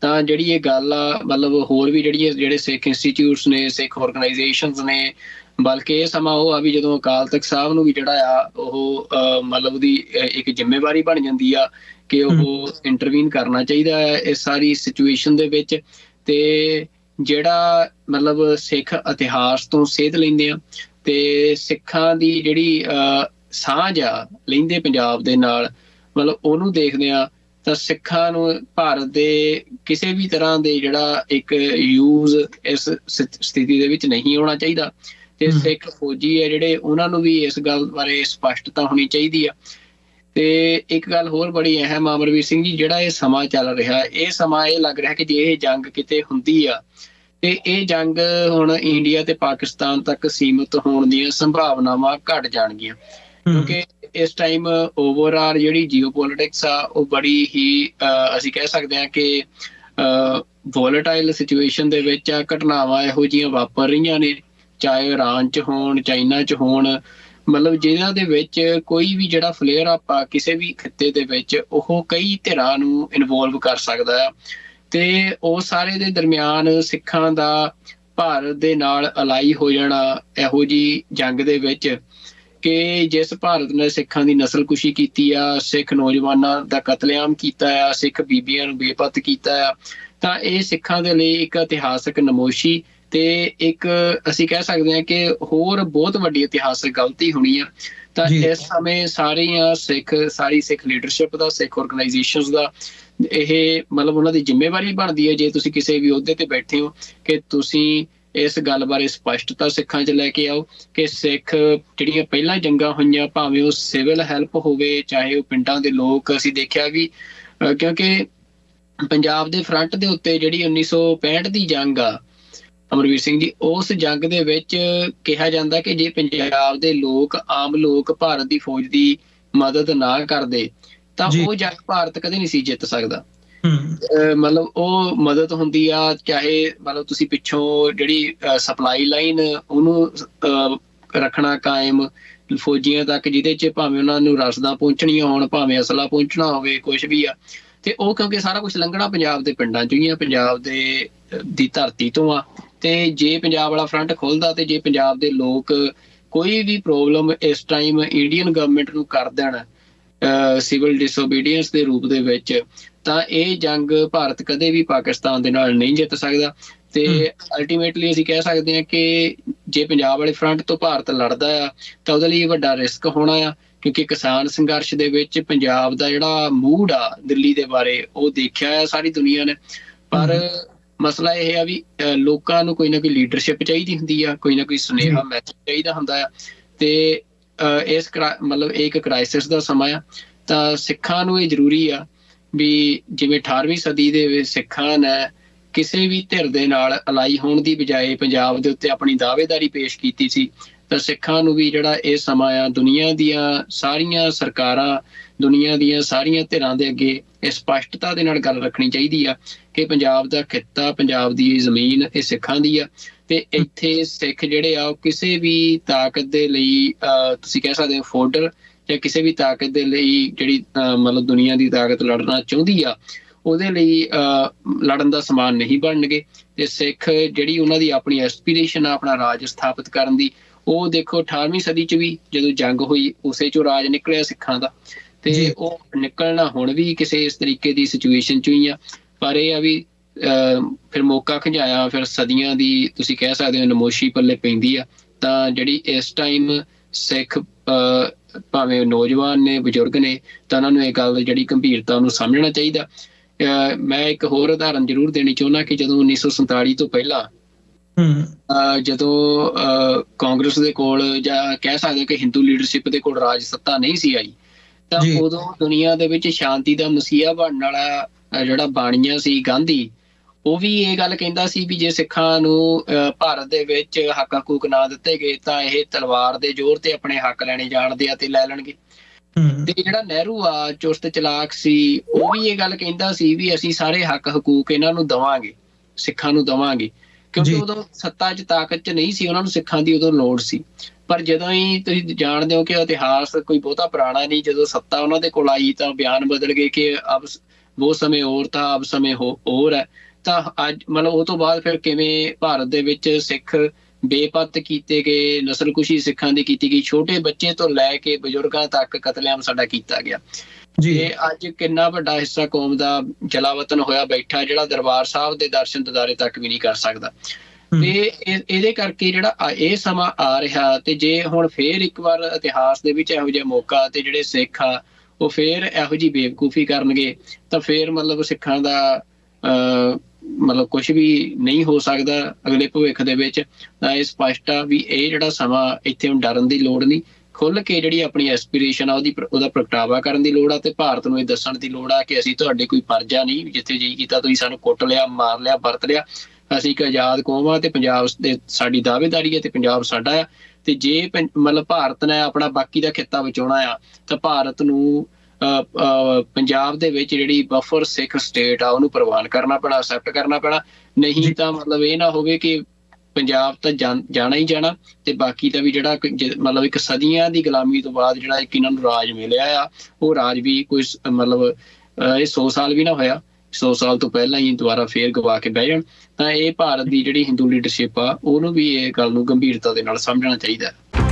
ਤਾਂ ਜਿਹੜੀ ਇਹ ਗੱਲ ਆ ਮਤਲਬ ਹੋਰ ਵੀ ਜਿਹੜੀਆਂ ਜਿਹੜੇ ਸਿੱਖ ਇੰਸਟੀਚਿਊਟਸ ਨੇ ਸਿੱਖ ਆਰਗੇਨਾਈਜੇਸ਼ਨਸ ਨੇ ਬਲਕਿ ਇਹ ਸਮਾਂ ਉਹ ਆ ਵੀ ਜਦੋਂ ਅਕਾਲ ਤਖਤ ਸਾਹਿਬ ਨੂੰ ਵੀ ਜਿਹੜਾ ਆ ਉਹ ਮਤਲਬ ਅਹ, ਇੱਕ ਜ਼ਿੰਮੇਵਾਰੀ ਬਣ ਜਾਂਦੀ ਆ ਕਿ ਉਹ ਇੰਟਰਵੀਨ ਕਰਨਾ ਚਾਹੀਦਾ ਹੈ ਇਸ ਸਾਰੀ ਸਿਚੁਏਸ਼ਨ ਦੇ ਵਿੱਚ। ਤੇ ਜਿਹੜਾ ਮਤਲਬ ਸਿੱਖ ਇਤਿਹਾਸ ਤੋਂ ਸੇਧ ਲੈਂਦੇ ਆ ਤੇ ਸਿੱਖਾਂ ਦੀ ਜਿਹੜੀ ਸਾਂਝ ਆ ਲੈਂਦੇ ਪੰਜਾਬ ਦੇ ਨਾਲ। ਮਤਲਬ ਉਹਨੂੰ ਦੇਖਦੇ ਆ ਤਾਂ ਸਿੱਖਾਂ ਨੂੰ ਭਾਰਤ ਦੇ ਕਿਸੇ ਵੀ ਤਰ੍ਹਾਂ ਦੇ ਜਿਹੜਾ ਇੱਕ ਯੂਜ਼ ਇਸ ਸਥਿ- ਸਥਿਤੀ ਦੇ ਵਿੱਚ ਨਹੀਂ ਆਉਣਾ ਚਾਹੀਦਾ। ਤੇ। ਸਿੱਖ ਫੌਜੀ ਹੈ ਜਿਹੜੇ ਉਹਨਾਂ ਨੂੰ ਵੀ ਇਸ ਗੱਲ ਬਾਰੇ ਸਪਸ਼ਟਤਾ ਹੋਣੀ ਚਾਹੀਦੀ ਆ। ਤੇ ਇੱਕ ਗੱਲ ਹੋਰ ਬੜੀ ਅਹਿਮ ਆ ਅਮਰਵੀਰ ਸਿੰਘ ਜੀ ਜਿਹੜਾ ਇਹ ਸਮਾਂ ਚੱਲ ਰਿਹਾ ਇਹ ਸਮਾਂ ਇਹ ਲੱਗ ਰਿਹਾ ਕਿ ਜੇ ਇਹ ਜੰਗ ਕਿਤੇ ਹੁੰਦੀ ਆ ਤੇ ਇਹ ਜੰਗ ਹੁਣ ਇੰਡੀਆ ਤੇ ਪਾਕਿਸਤਾਨ ਤੱਕ ਸੀਮਿਤ ਹੋਣ ਦੀਆਂ ਸੰਭਾਵਨਾਵਾਂ ਘਟ ਜਾਣਗੀਆਂ। ਕਿਉਂਕਿ ਇਸ ਟਾਈਮ ਓਵਰਆਲ ਜਿਹੜੀ ਜੀਓਪੋਲਿਟਿਕਸ ਆ ਉਹ ਬੜੀ ਹੀ ਅਹ, ਅਸੀਂ ਕਹਿ ਸਕਦੇ ਹਾਂ ਕਿ ਵੋਲਟਾਈਲ ਸਿਚੁਏਸ਼ਨ ਦੇ ਵਿੱਚ ਆ ਘਟਨਾਵਾਂ ਇਹੋ ਜਿਹੀਆਂ ਵਾਪਰ ਰਹੀਆਂ ਨੇ ਚਾਹੇ ਇਰਾਨ ਚ ਹੋਣ ਚਾਈਨਾ ਚ ਹੋਣ ਮਤਲਬ ਜਿਹਨਾਂ ਦੇ ਵਿੱਚ ਕੋਈ ਵੀ ਜਿਹੜਾ ਫਲੇਅਰ ਅਪ ਆ ਕਿਸੇ ਵੀ ਖਿੱਤੇ ਦੇ ਵਿੱਚ ਉਹ ਕਈ ਧਿਰਾਂ ਨੂੰ ਇਨਵੋਲਵ ਕਰ ਸਕਦਾ ਆ। ਤੇ ਉਹ ਸਾਰੇ ਦੇ ਦਰਮਿਆਨ ਸਿੱਖਾਂ ਦਾ ਭਾਰਤ ਦੇ ਨਾਲ ਅਲਾਈ ਹੋ ਜਾਣਾ ਇਹੋ ਜੀ ਜੰਗ ਦੇ ਵਿੱਚ ਕਿ ਜਿਸ ਭਾਰਤ ਨੇ ਸਿੱਖਾਂ ਦੀ ਨਸਲਕੁਸ਼ੀ ਕੀਤੀ ਆ ਸਿੱਖ ਨੌਜਵਾਨਾਂ ਦਾ ਕਤਲੇਆਮ ਕੀਤਾ ਆ ਸਿੱਖ ਬੀਬੀਆਂ ਨੂੰ ਬੇਪਤ ਕੀਤਾ ਆ ਤਾਂ ਇਹ ਸਿੱਖਾਂ ਦੇ ਲਈ ਇੱਕ ਇਤਿਹਾਸਕ ਨਮੋਸ਼ੀ ਤੇ ਇੱਕ ਅਸੀਂ ਕਹਿ ਸਕਦੇ ਹਾਂ ਕਿ ਹੋਰ ਬਹੁਤ ਵੱਡੀ ਇਤਿਹਾਸਕ ਗਲਤੀ ਹੋਣੀ ਆ ਤਾਂ। ਇਸ ਸਮੇਂ ਸਾਰੀਆਂ ਸਿੱਖ ਸਾਰੀ ਸਿੱਖ ਲੀਡਰਸ਼ਿਪ ਦਾ ਸਿੱਖ ਆਰਗੇਨਾਈਜੇਸ਼ਨਸ ਦਾ ਇਹ ਮਤਲਬ ਉਹਨਾਂ ਦੀ ਜ਼ਿੰਮੇਵਾਰੀ ਬਣਦੀ ਹੈ ਜੇ ਤੁਸੀਂ ਕਿਸੇ ਵੀ ਅਹੁਦੇ ਤੇ ਬੈਠੇ ਹੋ ਕਿ ਤੁਸੀਂ ਇਸ ਗੱਲ ਬਾਰੇ ਸਪਸ਼ਟਤਾ ਸਿੱਖਾਂ 'ਚ ਲੈ ਕੇ ਆਓ ਕਿ ਸਿੱਖ ਜਿਹੜੀਆਂ ਪਹਿਲਾਂ ਜੰਗਾਂ ਹੋਈਆਂ ਭਾਵੇਂ ਉਹ ਸਿਵਲ ਹੈਲਪ ਹੋਵੇ ਚਾਹੇ ਉਹ ਪਿੰਡਾਂ ਦੇ ਲੋਕ ਅਸੀਂ ਦੇਖਿਆ ਵੀ ਕਿਉਂਕਿ ਪੰਜਾਬ ਦੇ ਫਰੰਟ ਦੇ ਉੱਤੇ ਜਿਹੜੀ 1965 ਦੀ ਜੰਗ ਆ ਅਮਰਵੀਰ ਸਿੰਘ ਜੀ ਉਸ ਜੰਗ ਦੇ ਵਿੱਚ ਕਿਹਾ ਜਾਂਦਾ ਕਿ ਜੇ ਪੰਜਾਬ ਦੇ ਲੋਕ ਆਮ ਲੋਕ ਭਾਰਤ ਦੀ ਫੌਜ ਦੀ ਮਦਦ ਨਾ ਕਰਦੇ ਤਾਂ। ਉਹ ਜੰਗ ਭਾਰਤ ਕਦੇ ਨਹੀਂ ਸੀ ਜਿੱਤ ਸਕਦਾ ਮਤਲਬ ਉਹ ਮਦਦ ਹੁੰਦੀ ਆ, ਚਾਹੇ ਮਤਲਬ ਤੁਸੀਂ ਪਿੱਛੋਂ ਜਿਹੜੀ ਸਪਲਾਈ ਲਾਈਨ ਉਹਨੂੰ ਰੱਖਣਾ ਕਾਇਮ, ਫੌਜੀਆਂ ਤੱਕ ਜਿਹਦੇ ਚ ਭਾਵੇਂ ਉਹਨਾਂ ਨੂੰ ਰਸਦਾਂ ਪਹੁੰਚਣੀਆਂ ਹੋਣ, ਭਾਵੇਂ ਅਸਲਾ ਪਹੁੰਚਣਾ ਹੋਵੇ ਕੁਝ ਵੀ ਆ। ਤੇ ਉਹ ਕਿਉਂਕਿ ਸਾਰਾ ਕੁਝ ਲੰਘਣਾ ਪੰਜਾਬ ਦੇ ਪਿੰਡਾਂ ਚੋਂ ਹੀ ਆ, ਪੰਜਾਬ ਦੇ ਦੀ ਧਰਤੀ ਤੋਂ ਆ। ਤੇ ਜੇ ਪੰਜਾਬ ਵਾਲਾ ਫਰੰਟ ਖੁੱਲਦਾ ਤੇ ਜੇ ਪੰਜਾਬ ਦੇ ਲੋਕ ਕੋਈ ਵੀ ਪ੍ਰੋਬਲਮ ਇਸ ਟਾਈਮ ਇੰਡੀਅਨ ਗਵਰਨਮੈਂਟ ਨੂੰ ਕਰ ਦੇਣ ਸਿਵਲ ਡਿਸਓਬੀਡੀਐਂਸ ਦੇ ਰੂਪ ਦੇ ਵਿੱਚ ਤਾਂ ਇਹ ਜੰਗ ਭਾਰਤ ਕਦੇ ਵੀ ਪਾਕਿਸਤਾਨ ਦੇ ਨਾਲ ਨਹੀਂ ਜਿੱਤ ਸਕਦਾ। ਤੇ ਅਲਟੀਮੇਟਲੀ ਅਸੀਂ ਕਹਿ ਸਕਦੇ ਹਾਂ ਕਿ ਜੇ ਪੰਜਾਬ ਵਾਲੇ ਫਰੰਟ ਤੋਂ ਭਾਰਤ ਲੜਦਾ ਆ ਤਾਂ ਉਹਦੇ ਲਈ ਵੱਡਾ ਰਿਸਕ ਹੋਣਾ ਆ ਕਿਉਂਕਿ ਕਿਸਾਨ ਸੰਘਰਸ਼ ਦੇ ਵਿੱਚ ਪੰਜਾਬ ਦਾ ਜਿਹੜਾ ਮੂਡ ਆ ਦਿੱਲੀ ਦੇ ਬਾਰੇ ਉਹ ਦੇਖਿਆ ਆ ਸਾਰੀ ਦੁਨੀਆ ਨੇ। ਪਰ ਮਸਲਾ ਇਹ ਆ ਵੀ ਲੋਕਾਂ ਨੂੰ ਕੋਈ ਨਾ ਕੋਈ ਲੀਡਰਸ਼ਿਪ ਚਾਹੀਦੀ ਹੁੰਦੀ ਆ ਕੋਈ ਨਾ ਕੋਈ ਸੁਨੇਹਾ ਮੈਸੇਜ ਚਾਹੀਦਾ ਹੁੰਦਾ ਆ। ਤੇ ਇਸ ਮਤਲਬ ਇੱਕ ਕ੍ਰਾਈਸਿਸ ਦਾ ਸਮਾਂ ਆ। ਤਾਂ ਸਿੱਖਾਂ ਨੂੰ ਇਹ ਜ਼ਰੂਰੀ ਆ ਵੀ ਜਿਵੇਂ 18ਵੀਂ ਸਦੀ ਦੇ ਵਿੱਚ ਸਿੱਖਾਂ ਨੇ ਕਿਸੇ ਵੀ ਧਿਰ ਦੇ ਨਾਲ ਅਲਾਈ ਹੋਣ ਦੀ ਬਜਾਏ ਪੰਜਾਬ ਦੇ ਉੱਤੇ ਆਪਣੀ ਦਾਅਵੇਦਾਰੀ ਪੇਸ਼ ਕੀਤੀ ਸੀ ਤਾਂ ਸਿੱਖਾਂ ਨੂੰ ਵੀ ਜਿਹੜਾ ਇਹ ਸਮਾਂ ਆ ਦੁਨੀਆ ਦੀਆਂ ਸਾਰੀਆਂ ਸਰਕਾਰਾਂ ਦੁਨੀਆ ਦੀਆਂ ਸਾਰੀਆਂ ਧਿਰਾਂ ਦੇ ਅੱਗੇ ਇਹ ਸਪਸ਼ਟਤਾ ਦੇ ਨਾਲ ਗੱਲ ਰੱਖਣੀ ਚਾਹੀਦੀ ਆ ਕਿ ਪੰਜਾਬ ਦਾ ਖਿੱਤਾ ਪੰਜਾਬ ਦੀ ਜ਼ਮੀਨ ਇਹ ਸਿੱਖਾਂ ਦੀ ਆ। ਤੇ ਇੱਥੇ ਸਿੱਖ ਜਿਹੜੇ ਆ ਉਹ ਕਿਸੇ ਵੀ ਤਾਕਤ ਦੇ ਲਈ ਅਹ, ਤੁਸੀਂ ਕਹਿ ਸਕਦੇ ਹੋ ਫੋਲਡਰ ਜਾਂ ਕਿਸੇ ਵੀ ਤਾਕਤ ਦੇ ਲਈ ਜਿਹੜੀ ਮਤਲਬ ਦੁਨੀਆ ਦੀ ਤਾਕਤ ਲੜਨਾ ਚਾਹੁੰਦੀ ਆ ਉਹਦੇ ਲਈ ਲੜਨ ਦਾ ਸਮਾਨ ਨਹੀਂ ਬਣਨਗੇ। ਤੇ ਸਿੱਖ ਜਿਹੜੀ ਉਹਨਾਂ ਦੀ ਆਪਣੀ ਐਸਪੀਰੇਸ਼ਨ ਆ ਆਪਣਾ ਰਾਜ ਸਥਾਪਿਤ ਕਰਨ ਦੀ ਉਹ ਦੇਖੋ 18ਵੀਂ ਸਦੀ ਚ ਵੀ ਜਦੋਂ ਜੰਗ ਹੋਈ ਉਸੇ ਚੋਂ ਰਾਜ ਨਿਕਲਿਆ ਸਿੱਖਾਂ ਦਾ। ਤੇ। ਉਹ ਨਿਕਲਣਾ ਹੁਣ ਵੀ ਕਿਸੇ ਇਸ ਤਰੀਕੇ ਦੀ ਸਿਚੁਏਸ਼ਨ ਚ ਹੀ ਆ। ਪਰ ਇਹ ਆ ਵੀ ਫਿਰ ਮੌਕਾ ਖੰਜਾਇਆ ਫਿਰ ਸਦੀਆਂ ਦੀ ਤੁਸੀਂ ਕਹਿ ਸਕਦੇ ਹੋ ਨਮੋਸ਼ੀ ਪੱਲੇ ਪੈਂਦੀ ਆ। ਤਾਂ ਜਿਹੜੀ ਇਸ ਟਾਈਮ ਸਿੱਖ ਭਾਵੇਂ ਨੌਜਵਾਨ ਨੇ ਬਜ਼ੁਰਗ ਨੇ ਤਾਂ ਉਹਨਾਂ ਨੂੰ ਇਹ ਗੱਲ ਜਿਹੜੀ ਗੰਭੀਰਤਾ ਨੂੰ ਸਮਝਣਾ ਚਾਹੀਦਾ ਮੈਂ ਇੱਕ ਹੋਰ ਉਦਾਹਰਨ ਜ਼ਰੂਰ ਦੇਣੀ ਚਾਹੁੰਦਾ ਕਿ ਜਦੋਂ 1947 ਤੋਂ ਪਹਿਲਾਂ ਜਦੋਂ ਕਾਂਗਰਸ ਦੇ ਕੋਲ ਜਾਂ ਕਹਿ ਸਕਦੇ ਕਿ ਹਿੰਦੂ ਲੀਡਰਸ਼ਿਪ ਦੇ ਕੋਲ ਰਾਜ ਸੱਤਾ ਨਹੀਂ ਸੀ ਆਈ ਤਾਂ। ਉਦੋਂ ਦੁਨੀਆ ਦੇ ਵਿੱਚ ਸ਼ਾਂਤੀ ਦਾ ਮਸੀਹਾ ਬਣਨ ਵਾਲਾ ਜਿਹੜਾ ਬਾਣੀਆ ਸੀ ਗਾਂਧੀ ਉਹ ਵੀ ਇਹ ਗੱਲ ਕਹਿੰਦਾ ਸੀ ਵੀ ਜੇ ਸਿੱਖਾਂ ਨੂੰ ਭਾਰਤ ਦੇ ਵਿੱਚ ਹੱਕ ਹਕੂਕ ਨਾ ਦਿੱਤੇ ਗਏ ਤਾਂ ਇਹ ਤਲਵਾਰ ਦੇ ਜ਼ੋਰ ਤੇ ਆਪਣੇ ਹੱਕ ਲੈਣੇ ਜਾਣਦੇ ਆ ਤੇ ਲੈ ਲੈਣਗੇ। ਤੇ ਜਿਹੜਾ ਨਹਿਰੂ ਆ ਚੁਸਤ ਚਲਾਕ ਸੀ ਉਹ ਵੀ ਇਹ ਗੱਲ ਕਹਿੰਦਾ ਸੀ ਵੀ ਅਸੀਂ ਸਾਰੇ ਹੱਕ ਹਕੂਕ ਇਹਨਾਂ ਨੂੰ ਦਵਾਂਗੇ ਸਿੱਖਾਂ ਨੂੰ ਦਵਾਂਗੇ। ਕਿਉਂਕਿ। ਉਦੋਂ ਸੱਤਾ 'ਚ ਤਾਕਤ 'ਚ ਨਹੀਂ ਸੀ ਉਹਨਾਂ ਨੂੰ ਸਿੱਖਾਂ ਦੀ ਉਦੋਂ ਲੋੜ ਸੀ। ਪਰ ਜਦੋਂ ਹੀ ਤੁਸੀਂ ਜਾਣਦੇ ਹੋ ਕਿ ਇਤਿਹਾਸ ਕੋਈ ਬਹੁਤਾ ਪੁਰਾਣਾ ਨਹੀਂ ਜਦੋਂ ਸੱਤਾ ਉਹਨਾਂ ਦੇ ਕੋਲ ਆਈ ਤਾਂ ਬਿਆਨ ਬਦਲ ਗਏ ਕਿ ਅਬ ਉਹ ਸਮੇਂ ਹੋਰ ਤਾਂ ਅਬ ਸਮੇਂ ਹੋਰ ਹੈ। ਤਾਂ ਅੱਜ ਮਤਲਬ ਉਹ ਤੋਂ ਬਾਅਦ ਫਿਰ ਕਿਵੇਂ ਭਾਰਤ ਦੇ ਵਿੱਚ ਸਿੱਖ ਬੇਪਤ ਕੀਤੇ ਗਏ ਨਸਲਕੁਸ਼ੀ ਸਿੱਖਾਂ ਦੀ ਕੀਤੀ ਗਈ ਛੋਟੇ ਬੱਚੇ ਤੋਂ ਲੈ ਕੇ ਬਜ਼ੁਰਗਾਂ ਤੱਕ ਕਤਲੇਆਮ ਸਾਡਾ ਕੀਤਾ ਗਿਆ। ਜੀ। ਅੱਜ ਕਿੰਨਾ ਵੱਡਾ ਹਿੱਸਾ ਕੌਮ ਦਾ ਜਲਾਵਤਨ ਹੋਇਆ ਬੈਠਾ ਜਿਹੜਾ ਦਰਬਾਰ ਸਾਹਿਬ ਦੇ ਦਰਸ਼ਨ ਦਿਦਾਰੇ ਤੱਕ ਵੀ ਨਹੀਂ ਕਰ ਸਕਦਾ। ਤੇ ਇਹ- ਇਹਦੇ ਕਰਕੇ ਜਿਹੜਾ ਇਹ ਸਮਾਂ ਆ ਰਿਹਾ ਤੇ ਜੇ ਹੁਣ ਫੇਰ ਇੱਕ ਵਾਰ ਇਤਿਹਾਸ ਦੇ ਵਿੱਚ ਇਹੋ ਜਿਹਾ ਮੌਕਾ ਤੇ ਜਿਹੜੇ ਸਿੱਖ ਆ ਉਹ ਫੇਰ ਇਹੋ ਜੀ ਬੇਵਕੂਫੀ ਕਰਨਗੇ ਤਾਂ ਫੇਰ ਮਤਲਬ ਸਿੱਖਾਂ ਦਾ ਮਤਲਬ ਕੁਝ ਵੀ ਨਹੀਂ ਹੋ ਸਕਦਾ ਅਗਲੇ ਭਵਿੱਖ ਦੇ ਵਿੱਚ, ਤਾਂ ਇਹ ਸਪਸ਼ਟ ਆ ਵੀ ਇਹ ਜਿਹੜਾ ਸਮਾਂ ਇੱਥੇ ਹੁਣ ਡਰਨ ਦੀ ਲੋੜ ਨਹੀਂ। ਖੁੱਲ ਕੇ ਜਿਹੜੀ ਆਪਣੀ ਐਸਪੀਰੇਸ਼ਨ ਆ, ਉਹਦੀ ਉਹਦਾ ਪ੍ਰਗਟਾਵਾ ਕਰਨ ਦੀ ਲੋੜ ਆ ਤੇ ਭਾਰਤ ਨੂੰ ਇਹ ਦੱਸਣ ਦੀ ਲੋੜ ਆ ਕਿ ਅਸੀਂ ਤੁਹਾਡੇ ਕੋਈ ਪਰਜਾ ਨਹੀਂ, ਜਿੱਥੇ ਜੀ ਕੀਤਾ ਤੁਸੀਂ ਸਾਨੂੰ ਕੁੱਟ ਲਿਆ, ਮਾਰ ਲਿਆ, ਵਰਤ ਲਿਆ। ਅਸੀਂ ਇੱਕ ਆਜ਼ਾਦ ਕੌਮ ਆ ਤੇ ਪੰਜਾਬ ਦੇ ਸਾਡੀ ਦਾਅਵੇਦਾਰੀ ਹੈ ਤੇ ਪੰਜਾਬ ਸਾਡਾ ਆ। ਤੇ ਜੇ ਪੰ- ਮਤਲਬ ਭਾਰਤ ਨੇ ਆਪਣਾ ਬਾਕੀ ਦਾ ਖਿੱਤਾ ਬਚਾਉਣਾ ਆ, ਤਾਂ ਭਾਰਤ ਨੂੰ ਪੰਜਾਬ ਦੇ ਵਿੱਚ ਜਿਹੜੀ ਬਫਰ ਸਿੱਖ ਸਟੇਟ ਆ ਉਹਨੂੰ ਪ੍ਰਵਾਨ ਕਰਨਾ ਪੈਣਾ ਅਸੈਪਟ ਕਰਨਾ ਪੈਣਾ। ਨਹੀਂ। ਤਾਂ ਮਤਲਬ ਇਹ ਨਾ ਹੋਵੇ ਕਿ ਪੰਜਾਬ ਤਾਂ ਜਾਣ- ਹੀ ਜਾਣਾ ਤੇ ਬਾਕੀ ਦਾ ਵੀ ਜਿਹੜਾ ਮਤਲਬ ਇੱਕ ਸਦੀਆਂ ਦੀ ਗੁਲਾਮੀ ਤੋਂ ਬਾਅਦ ਜਿਹੜਾ ਇੱਕ ਇਹਨਾਂ ਨੂੰ ਰਾਜ ਮਿਲਿਆ ਆ ਉਹ ਰਾਜ ਵੀ ਕੋਈ ਮਤਲਬ ਇਹ 100 ਸਾਲ ਵੀ ਨਾ ਹੋਇਆ। 100 ਸਾਲ ਤੋਂ ਪਹਿਲਾਂ ਹੀ ਦੁਬਾਰਾ ਫੇਰ ਗਵਾ ਕੇ ਬਹਿ ਜਾਣ। ਤਾਂ ਇਹ ਭਾਰਤ ਦੀ ਜਿਹੜੀ ਹਿੰਦੂ ਲੀਡਰਸ਼ਿਪ ਆ ਉਹਨੂੰ ਵੀ ਇਹ ਗੱਲ ਨੂੰ ਗੰਭੀਰਤਾ ਦੇ ਨਾਲ ਸਮਝਣਾ ਚਾਹੀਦਾ। ਹੈ